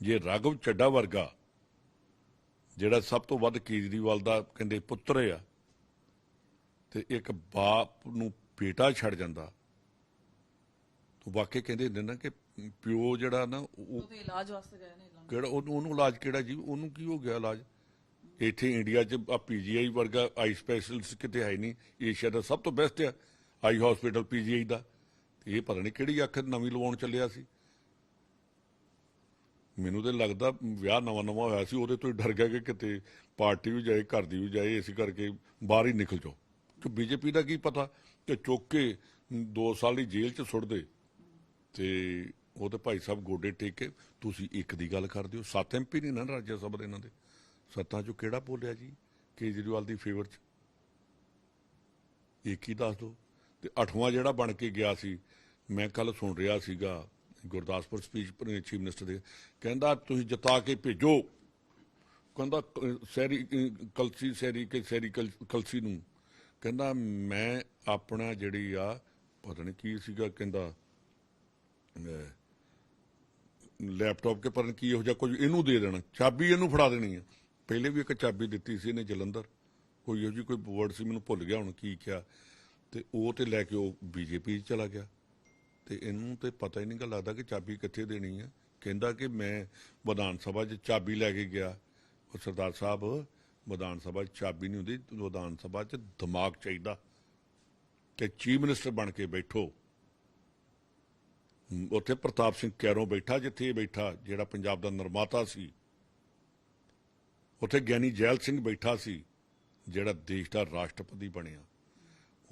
[SPEAKER 2] ਜੇ ਰਾਘਵ ਚੱਡਾ ਵਰਗਾ ਜਿਹੜਾ ਸਭ ਤੋਂ ਵੱਧ ਕੇਜਰੀਵਾਲ ਦਾ ਕਹਿੰਦੇ ਪੁੱਤਰ ਆ ਤੇ ਇੱਕ ਬਾਪ ਨੂੰ ਬੇਟਾ ਛੱਡ ਜਾਂਦਾ। ਤਾਂ ਵਾਕਈ ਕਹਿੰਦੇ ਹੁੰਦੇ ਨਾ ਕਿ ਪਿਓ ਜਿਹੜਾ ਨਾ ਉਹ
[SPEAKER 1] ਇਲਾਜ ਵਾਸਤੇ ਗਏ ਨੇ ਲੰਡਨ।
[SPEAKER 2] ਕਿਹੜਾ ਉਹਨੂੰ ਉਹਨੂੰ ਇਲਾਜ ਕਿਹੜਾ ਜੀ? ਉਹਨੂੰ ਕੀ ਹੋ ਗਿਆ ਇਲਾਜ? ਇੱਥੇ ਇੰਡੀਆ 'ਚ ਆ ਪੀਜੀਆਈ ਵਰਗਾ ਆਈ ਸਪੈਸ਼ਲਿਸਟ ਕਿਤੇ ਹੈ ਹੀ ਨਹੀਂ। ਏਸ਼ੀਆ ਦਾ ਸਭ ਤੋਂ ਬੈਸਟ ਆ ਆਈ ਹਸਪੀਟਲ ਪੀਜੀਆਈ ਦਾ। ਤੇ ਇਹ ਪਤਾ ਨਹੀਂ ਕਿਹੜੀ ਅੱਖ ਨਵੀਂ ਲਵਾਉਣ ਚੱਲਿਆ ਸੀ। ਮੈਨੂੰ ਤੇ ਲੱਗਦਾ ਵਿਆਹ ਨਵਾਂ ਨਵਾਂ ਹੋਇਆ ਸੀ ਉਹਦੇ ਤੋਂ ਹੀ ਡਰ ਗਿਆ ਕਿ ਕਿਤੇ ਪਾਰਟੀ ਵੀ ਜਾਏ ਘਰ ਦੀ ਵੀ ਜਾਏ ਇਸ ਕਰਕੇ ਬਾਹਰ ਹੀ ਨਿਕਲ ਜਾਓ। ਕਿ ਬੀਜੇਪੀ ਦਾ ਕੀ ਪਤਾ? ਕਿ ਚੁੱਕ ਕੇ 2 ਸਾਲ ਦੀ ਜੇਲ੍ਹ 'ਚ ਸੁੱਟ ਦੇ। ਤੇ ਉਹ ਤੇ ਭਾਈ ਸਾਹਿਬ ਗੋਡੇ ਟੇਕ ਕੇ ਤੁਸੀਂ ਇੱਕ ਦੀ ਗੱਲ ਕਰਦੇ ਹੋ ਸੱਤ ਐਮਪੀ ਨੇ ਨਾ ਰਾਜ ਸਭਾ ਦੇ ਇਹਨਾਂ ਦੇ। ਸੱਤਾਂ ਚੋਂ ਕਿਹੜਾ ਬੋਲਿਆ ਜੀ? ਕੇਜਰੀਵਾਲ ਦੀ ਫੇਵਰ ਚ। ਇੱਕ ਹੀ ਦੱਸ ਦਿਓ। ਤੇ ਅੱਠਵਾਂ ਜਿਹੜਾ ਬਣ ਕੇ ਗਿਆ ਸੀ, ਮੈਂ ਕੱਲ ਸੁਣ ਰਿਹਾ ਸੀਗਾ ਗੁਰਦਾਸਪੁਰ ਸਪੀਚ ਚੀਫ ਮਿਨਿਸਟਰ ਦੇ। ਕਹਿੰਦਾ, ਤੁਸੀਂ ਜਿਤਾ ਕੇ ਭੇਜੋ। ਕਹਿੰਦਾ ਸੈਰੀ ਕਲਸੀ ਸੈਰੀ ਕੇ ਸੈਰੀ ਕਲ- ਕਲਸੀ ਨੂੰ। ਕਹਿੰਦਾ ਮੈਂ ਆਪਣਾ ਜਿਹੜੀ ਆ ਪਤਾ ਨਹੀਂ ਕੀ ਸੀਗਾ ਕਹਿੰਦਾ ਅਹ, ਲੈਪਟਾਪ ਕੇ ਪਰਨ ਕੀ ਹੋ ਜਾ ਕੁਝ ਇਹਨੂੰ ਦੇ ਦੇਣਾ ਚਾਬੀ ਇਹਨੂੰ ਫੜਾ ਦੇਣੀ ਆ। ਪਹਿਲੇ ਵੀ ਇੱਕ ਚਾਬੀ ਦਿੱਤੀ ਸੀ ਇਹਨੇ ਜਲੰਧਰ। ਕੋਈ ਇਹੋ ਜੀ ਕੋਈ ਵਰਡ ਸੀ ਮੈਨੂੰ ਭੁੱਲ ਗਿਆ ਹੁਣ ਕੀ ਕਿਹਾ। ਤੇ ਉਹ ਤੇ ਲੈ ਕੇ ਉਹ ਬੀਜੇਪੀ ਚ ਚਲਾ ਗਿਆ। ਤੇ ਇਹਨੂੰ ਤੇ ਪਤਾ ਹੀ ਨਹੀਂ ਗਾ ਲੱਗਦਾ ਕਿ ਚਾਬੀ ਕਿੱਥੇ ਦੇਣੀ ਆ। ਕਹਿੰਦਾ ਕਿ ਮੈਂ ਵਿਧਾਨ ਸਭਾ 'ਚ ਚਾਬੀ ਲੈ ਕੇ ਗਿਆ। ਉਹ ਸਰਦਾਰ ਸਾਹਿਬ ਵਿਧਾਨ ਸਭਾ 'ਚ ਚਾਬੀ ਨਹੀਂ ਹੁੰਦੀ ਵਿਧਾਨ ਸਭਾ 'ਚ ਦਿਮਾਗ ਚਾਹੀਦਾ ਤੇ ਚੀਫ ਮਿਨਿਸਟਰ ਬਣ ਕੇ ਬੈਠੋ। ਉੱਥੇ ਪ੍ਰਤਾਪ ਸਿੰਘ ਕੈਰੋਂ ਬੈਠਾ, ਜਿੱਥੇ ਇਹ ਬੈਠਾ, ਜਿਹੜਾ ਪੰਜਾਬ ਦਾ ਨਿਰਮਾਤਾ ਸੀ। ਉੱਥੇ ਗਿਆਨੀ ਜੈਲ ਸਿੰਘ ਬੈਠਾ ਸੀ, ਜਿਹੜਾ ਦੇਸ਼ ਦਾ ਰਾਸ਼ਟਰਪਤੀ ਬਣਿਆ।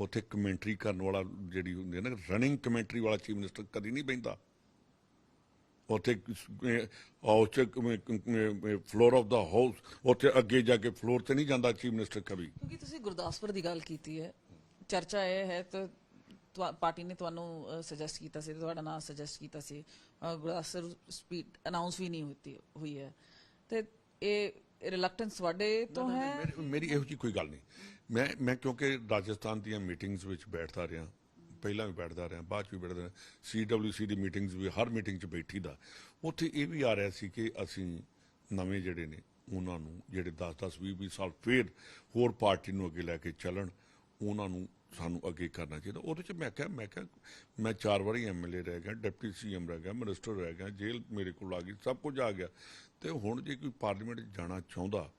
[SPEAKER 2] ਉੱਥੇ ਕਮੈਂਟਰੀ ਕਰਨ ਵਾਲਾ ਜਿਹੜੀ ਹੁੰਦੀ ਹੈ ਨਾ ਰਨਿੰਗ ਕਮੈਂਟਰੀ ਵਾਲਾ ਚੀਫ ਮਿਨਿਸਟਰ ਕਦੀ ਨਹੀਂ ਬੈਂਦਾ। ਉੱਥੇ ਔਚ ਫਲੋਰ ਆਫ ਦਾ ਹਾਊਸ ਉੱਥੇ ਅੱਗੇ ਜਾ ਕੇ ਫਲੋਰ ਤੇ ਨਹੀਂ ਜਾਂਦਾ ਚੀਫ ਮਿਨਿਸਟਰ ਕभी
[SPEAKER 1] ਕਿਉਂਕਿ ਤੁਸੀਂ ਗੁਰਦਾਸਪੁਰ ਦੀ ਗੱਲ ਕੀਤੀ ਹੈ। ਚਰਚਾ ਇਹ ਹੈ ਤਾਂ ਪਾਰਟੀ ਨੇ ਤੁਹਾਨੂੰ ਸੁਜੈਸਟ ਕੀਤਾ ਸੀ ਤੁਹਾਡਾ ਨਾਮ ਸੁਜੈਸਟ ਕੀਤਾ ਸੀ। ਗੁਰਦਾਸਪੁਰ ਸਪੀਡ ਅਨਾਉਂਸ ਵੀ ਨਹੀਂ ਹੋਤੀ ਹੋਈ ਹੈ। ਤੇ ਇਹ ਰਿਲੈਕਟੈਂਸ ਤੁਹਾਡੇ ਤੋਂ ਹੈ?
[SPEAKER 2] ਮੇਰੀ ਇਹੋ ਜੀ ਕੋਈ ਗੱਲ ਨਹੀਂ। ਮੈਂ ਮੈਂ ਕਿਉਂਕਿ ਰਾਜਸਥਾਨ ਦੀਆਂ ਮੀਟਿੰਗਸ ਵਿੱਚ ਬੈਠਦਾ ਰਿਹਾ। ਪਹਿਲਾਂ ਵੀ ਬੈਠਦਾ ਰਿਹਾ, ਬਾਅਦ 'ਚ ਵੀ ਬੈਠਦਾ ਰਿਹਾ। ਸੀਡਬਲਯੂਸੀ ਦੀ ਮੀਟਿੰਗਸ ਵੀ, ਹਰ ਮੀਟਿੰਗ 'ਚ ਬੈਠੀ ਦਾ ਉੱਥੇ ਇਹ ਵੀ ਆ ਰਿਹਾ ਸੀ ਕਿ ਅਸੀਂ ਨਵੇਂ ਜਿਹੜੇ ਨੇ, ਉਹਨਾਂ ਨੂੰ ਜਿਹੜੇ 10-10 20-20 ਸਾਲ ਫੇਰ ਹੋਰ ਪਾਰਟੀ ਨੂੰ ਅੱਗੇ ਲੈ ਕੇ ਚੱਲਣ, ਉਹਨਾਂ ਨੂੰ ਸਾਨੂੰ ਅੱਗੇ ਕਰਨਾ ਚਾਹੀਦਾ। ਉਹਦੇ 'ਚ ਮੈਂ ਕਿਹਾ ਮੈਂ ਕਿਹਾ, ਮੈਂ ਚਾਰ ਵਾਰੀ ਐਮਐਲਏ ਰਹਿ ਗਿਆ, ਡਿਪਟੀ ਸੀਐਮ ਰਹਿ ਗਿਆ ਮਿਨਿਸਟਰ ਰਹਿ ਗਿਆ, ਜੇਲ੍ਹ ਮੇਰੇ ਕੋਲ ਆ ਗਈ, ਸਭ ਕੁਝ ਆ ਗਿਆ। ਤੇ ਹੁਣ ਜੇ ਕੋਈ ਪਾਰਲੀਮੈਂਟ 'ਚ ਜਾਣਾ ਚਾਹੁੰਦਾ,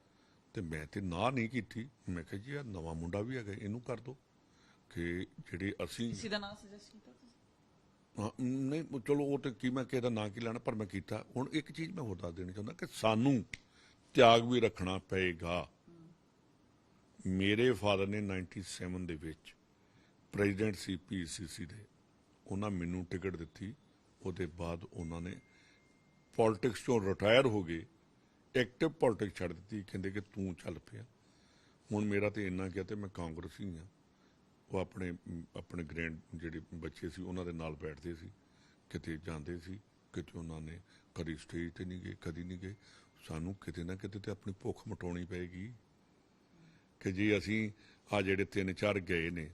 [SPEAKER 2] ਤੇ ਮੈਂ ਤੇ ਨਾ ਨਹੀਂ ਕੀਤੀ। ਮੈਂ ਕਿਹਾ ਜੀ ਇਹ ਨਵਾਂ ਮੁੰਡਾ ਵੀ ਹੈਗਾ, ਇਹਨੂੰ ਕਰ ਦੋ। ਕਿ ਜਿਹੜੇ ਅਸੀਂ
[SPEAKER 1] ਕਿਸੇ ਦਾ ਨਾਮ ਸੁਜੈਸਟ ਕੀਤਾ ਤੁਸੀਂ?
[SPEAKER 2] ਹਾਂ, ਨਹੀਂ ਉਹ ਚਲੋ ਉਹ ਤੇ ਕੀ ਮੈਂ ਕਿਸੇ ਦਾ ਨਾਂ ਕੀ ਲੈਣਾ ਪਰ ਮੈਂ ਕੀਤਾ। ਹੁਣ ਇੱਕ ਚੀਜ਼ ਮੈਂ ਹੋਰ ਦੱਸ ਦੇਣੀ ਚਾਹੁੰਦਾ ਕਿ ਸਾਨੂੰ ਤਿਆਗ ਵੀ ਰੱਖਣਾ ਪਏਗਾ। ਮੇਰੇ ਫਾਦਰ ਨੇ 97 ਦੇ ਵਿੱਚ ਪ੍ਰੈਜ਼ੀਡੈਂਟ ਸੀ ਪੀਸੀਸੀ ਦੇ ਉਹਨਾਂ ਮੈਨੂੰ ਟਿਕਟ ਦਿੱਤੀ। ਉਹਦੇ ਬਾਅਦ ਉਹਨਾਂ ਨੇ ਪੋਲਿਟਿਕਸ ਤੋਂ ਰਿਟਾਇਰ ਹੋ ਗਏ। ਐਕਟਿਵ ਪੋਲਿਟਿਕਸ ਛੱਡ ਦਿੱਤੀ। ਕਹਿੰਦੇ ਕਿ ਤੂੰ ਚੱਲ ਪਿਆ। ਹੁਣ ਮੇਰਾ ਤੇ ਇੰਨਾ ਕਿਹਾ ਤੇ ਮੈਂ ਕਾਂਗਰਸੀ ਹਾਂ। ਉਹ ਆਪਣੇ ਆਪਣੇ ਗ੍ਰੈਂਡ ਜਿਹੜੇ ਬੱਚੇ ਸੀ, ਉਹਨਾਂ ਦੇ ਨਾਲ ਬੈਠਦੇ ਸੀ। ਕਿਤੇ ਜਾਂਦੇ ਸੀ, ਕਿਤੇ ਉਹਨਾਂ ਨੇ ਕਦੀ ਸਟੇਜ ਤੇ ਨਹੀਂ ਗਏ, ਕਦੀ ਨਹੀਂ ਗਏ। ਸਾਨੂੰ ਕਿਤੇ ਨਾ ਕਿਤੇ ਤੇ ਆਪਣੀ ਭੁੱਖ ਮਟਾਉਣੀ ਪਏਗੀ। ਕਿ ਜੀ ਅਸੀਂ ਆ ਜਿਹੜੇ ਤਿੰਨ ਚਾਰ ਗਏ ਨੇ,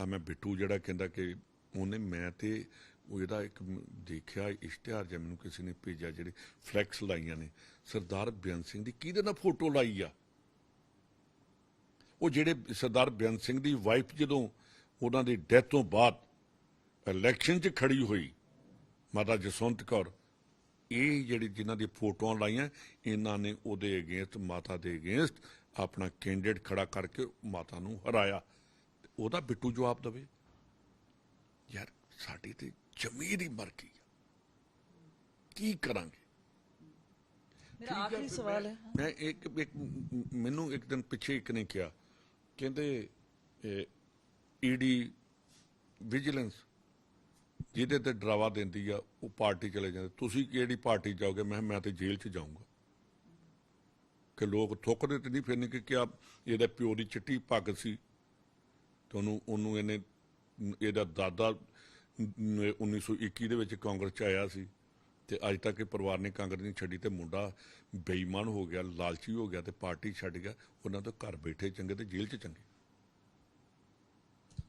[SPEAKER 2] ਆ ਮੈਂ ਬਿੱਟੂ ਜਿਹੜਾ ਕਹਿੰਦਾ ਕਿ ਉਹਨੇ ਮੈਂ ਤੇ ਉਹ ਇਹਦਾ ਇੱਕ ਦੇਖਿਆ, ਇਸ਼ਤਿਹਾਰ ਜਿਹਾ ਮੈਨੂੰ ਕਿਸੇ ਨੇ ਭੇਜਿਆ, ਜਿਹੜੇ ਫਲੈਕਸ ਲਾਈਆਂ ਨੇ। ਸਰਦਾਰ ਬੇਅੰਤ ਸਿੰਘ ਦੀ ਕਿਹਦੇ ਨਾਲ ਫੋਟੋ ਲਾਈ ਆ? ਉਹ ਜਿਹੜੇ ਸਰਦਾਰ ਬੇਅੰਤ ਸਿੰਘ ਦੀ ਵਾਈਫ ਜਦੋਂ ਉਹਨਾਂ ਦੀ ਡੈਥ ਤੋਂ ਬਾਅਦ ਇਲੈਕਸ਼ਨ 'ਚ ਖੜੀ ਹੋਈ ਮਾਤਾ ਜਸਵੰਤ ਕੌਰ ਇਹ ਜਿਹੜੀ ਜਿਨ੍ਹਾਂ ਦੀ ਫੋਟੋਆਂ ਲਾਈਆਂ ਇਹਨਾਂ ਨੇ ਉਹਦੇ ਅਗੇਂਸਟ ਮਾਤਾ ਦੇ ਅਗੇਂਸਟ ਆਪਣਾ ਕੈਂਡੀਡੇਟ ਖੜਾ ਕਰਕੇ ਮਾਤਾ ਨੂੰ ਹਰਾਇਆ। ਉਹਦਾ ਬਿੱਟੂ ਜਵਾਬ ਦਵੇ। ਯਾਰ ਸਾਡੀ ਤੇ ਜ਼ਮੀਰ ਹੀ ਮਰ ਗਈ ਆ। ਕੀ ਕਰਾਂਗੇ?
[SPEAKER 1] ਮੇਰਾ ਆਖਰੀ ਸਵਾਲ ਹੈ।
[SPEAKER 2] ਮੈਂ ਇੱਕ ਇੱਕ ਮੈਨੂੰ ਇੱਕ ਦਿਨ ਪਿੱਛੇ ਇੱਕ ਨੇ ਕਿਹਾ ਕਹਿੰਦੇ ਈਡੀ ਵਿਜੀਲੈਂਸ ਜਿਹਦੇ ਤੇ ਡਰਾਵਾ ਦਿੰਦੀ ਆ, ਉਹ ਪਾਰਟੀ ਚਲੇ ਜਾਂਦੇ। ਤੁਸੀਂ ਕਿਹੜੀ ਪਾਰਟੀ ਜਾਓਗੇ? ਮੈਂ ਕਿਹਾ, ਮੈਂ ਤੇ ਜੇਲ੍ਹ 'ਚ ਜਾਊਂਗਾ। ਕਿ ਲੋਕ ਥੁੱਕਦੇ ਤੇ ਨਹੀਂ ਫਿਰਨੇ ਕਿ ਕਿਆ ਇਹਦੇ ਪਿਓ ਦੀ ਚਿੱਟੀ ਪੱਗ ਸੀ। ਤੇ ਉਹਨੂੰ ਉਹਨੂੰ ਇਹਨੇ, ਇਹਦਾ ਦਾਦਾ 1921 ਦੇ ਵਿੱਚ ਕਾਂਗਰਸ ਚ ਆਇਆ ਸੀ। ਤੇ ਅੱਜ ਤੱਕ ਇਹ ਪਰਿਵਾਰ ਨੇ ਕਾਂਗਰਸ ਨਹੀਂ ਛੱਡੀ ਤੇ ਮੁੰਡਾ ਬੇਈਮਾਨ ਹੋ ਗਿਆ ਲਾਲਚੀ ਹੋ ਗਿਆ ਤੇ ਪਾਰਟੀ ਛੱਡ ਗਿਆ ਉਹਨਾਂ ਤੋਂ ਘਰ ਬੈਠੇ ਚੰਗੇ ਤੇ ਜੇਲ੍ਹ 'ਚ ਚੰਗੇ।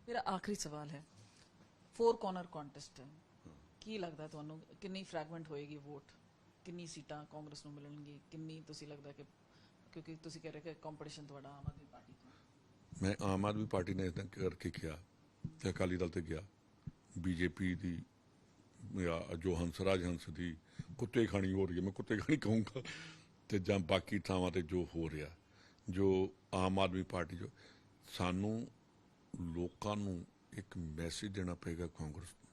[SPEAKER 1] ਮੇਰਾ ਆਖਰੀ ਸਵਾਲ ਹੈ। ਫੋਰ ਕਾਰਨਰ ਕੰਟੈਸਟ ਕੀ ਲੱਗਦਾ ਤੁਹਾਨੂੰ? ਕਿੰਨੀ ਫ੍ਰੈਗਮੈਂਟ ਹੋਏਗੀ ਵੋਟ ਕਿੰਨੀ ਸੀਟਾਂ ਕਾਂਗਰਸ ਨੂੰ ਮਿਲਣਗੀ ਕਿੰਨੀ ਤੁਸੀਂ ਲੱਗਦਾ ਕਿ ਕਿਉਂਕਿ ਤੁਸੀਂ ਕਹਿ ਰਹੇ ਕਿ ਕੰਪੀਟੀਸ਼ਨ ਤੁਹਾਡਾ ਆਮ ਆਦਮੀ ਪਾਰਟੀ ਤੋਂ।
[SPEAKER 2] ਮੈਂ ਆਮ ਆਦਮੀ ਪਾਰਟੀ ਨੇ ਕਰਕੇ ਕਿਹਾ ਤੇ ਅਕਾਲੀ ਦਲ ਤੇ ਗਿਆ। ਬੀਜੇਪੀ ਦੀ ਜਾਂ ਜੋ ਹੰਸਰਾਜ ਹੰਸ ਦੀ ਕੁੱਤੇ ਖਾਣੀ ਹੋ ਰਹੀ ਹੈ, ਮੈਂ ਕੁੱਤੇ ਖਾਣੀ ਕਹੂੰਗਾ। ਤੇ ਜਾਂ ਬਾਕੀ ਥਾਵਾਂ ਤੇ ਜੋ ਹੋ ਰਿਹਾ, ਜੋ ਆਮ ਆਦਮੀ ਪਾਰਟੀ ਜੋ, ਸਾਨੂੰ ਲੋਕਾਂ ਨੂੰ ਇੱਕ ਮੈਸੇਜ ਦੇਣਾ ਪਏਗਾ ਕਾਂਗਰਸ ਨੂੰ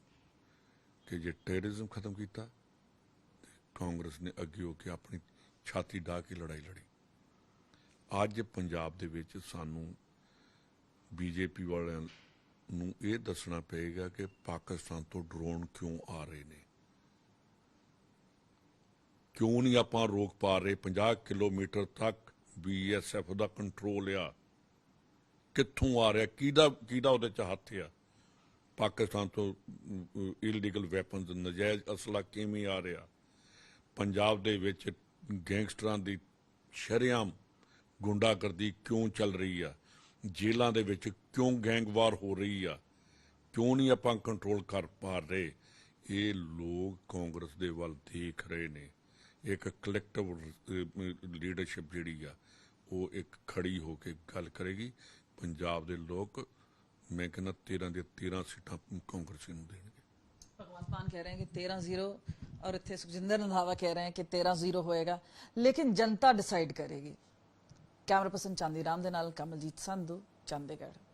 [SPEAKER 2] ਕਿ ਜੇ ਟੈਰਰਿਜ਼ਮ ਖਤਮ ਕੀਤਾ ਕਾਂਗਰਸ ਨੇ ਅੱਗੇ ਹੋ ਕੇ ਆਪਣੀ ਛਾਤੀ ਢਾ ਕੇ ਲੜਾਈ ਲੜੀ। ਅੱਜ ਪੰਜਾਬ ਦੇ ਵਿੱਚ ਸਾਨੂੰ ਬੀਜੇਪੀ ਵਾਲਿਆਂ ਨੂੰ ਇਹ ਦੱਸਣਾ ਪਏਗਾ ਕਿ ਪਾਕਿਸਤਾਨ ਤੋਂ ਡਰੋਨ ਕਿਉਂ ਆ ਰਹੇ ਨੇ। ਕਿਉਂ ਨਹੀਂ ਆਪਾਂ ਰੋਕ ਪਾ ਰਹੇ? 50 ਕਿਲੋਮੀਟਰ ਤੱਕ ਬੀਐਸਐਫ ਦਾ ਕੰਟਰੋਲ ਆ। ਕਿੱਥੋਂ ਆ ਰਿਹਾ? ਕਿਹਦਾ ਕਿਹਦਾ ਉਹਦੇ ਚ ਹੱਥ ਆ? ਪਾਕਿਸਤਾਨ ਤੋਂ ਇਲੀਗਲ ਵੈਪਨਸ ਨਜਾਇਜ਼ ਅਸਲਾ ਕਿਵੇਂ ਆ ਰਿਹਾ? ਪੰਜਾਬ ਦੇ ਵਿੱਚ ਗੈਂਗਸਟਰਾਂ ਦੀ ਸ਼ਰੇਆਮ ਗੁੰਡਾਗਰਦੀ ਕਿਉਂ ਚੱਲ ਰਹੀ ਆ? ਜੇਲ੍ਹਾਂ ਦੇ ਵਿੱਚ ਕਿਉਂ ਗੈਂਗਵਾਰ ਹੋ ਰਹੀ ਆ? ਕਿਉਂ ਨਹੀਂ ਆਪਾਂ ਕੰਟਰੋਲ ਕਰ ਪਾ ਰਹੇ? ਇਹ ਲੋਕ ਕਾਂਗਰਸ ਦੇ ਵੱਲ ਦੇਖ ਰਹੇ ਨੇ। ਇੱਕ ਕਲੈਕਟਿਵ ਲੀਡਰਸ਼ਿਪ ਜਿਹੜੀ ਆ, ਉਹ ਇੱਕ ਖੜੀ ਹੋ ਕੇ ਗੱਲ ਕਰੇਗੀ। ਪੰਜਾਬ ਦੇ ਲੋਕ, ਮੈਂ ਕਹਿੰਦਾ 13 ਦੇ 13 ਸੀਟਾਂ ਕਾਂਗਰਸ ਨੂੰ ਦੇਣਗੇ।
[SPEAKER 1] ਭਗਵੰਤ ਮਾਨ ਕਹਿ ਰਹੇ ਹਨ ਕਿ 13-0 ਔਰ ਇੱਥੇ ਸੁਖਜਿੰਦਰ ਰੰਧਾਵਾ ਕਹਿ ਰਹੇ ਹਨ ਕਿ 13-0 ਹੋਏਗਾ। ਲੇਕਿਨ ਜਨਤਾ ਡਿਸਾਈਡ ਕਰੇਗੀ। ਕੈਮਰਾ ਪਰਸਨ ਚਾਂਦੀ ਰਾਮ ਦੇ ਨਾਲ ਕਮਲਜੀਤ ਸੰਧੂ ਚੰਡੀਗੜ੍ਹ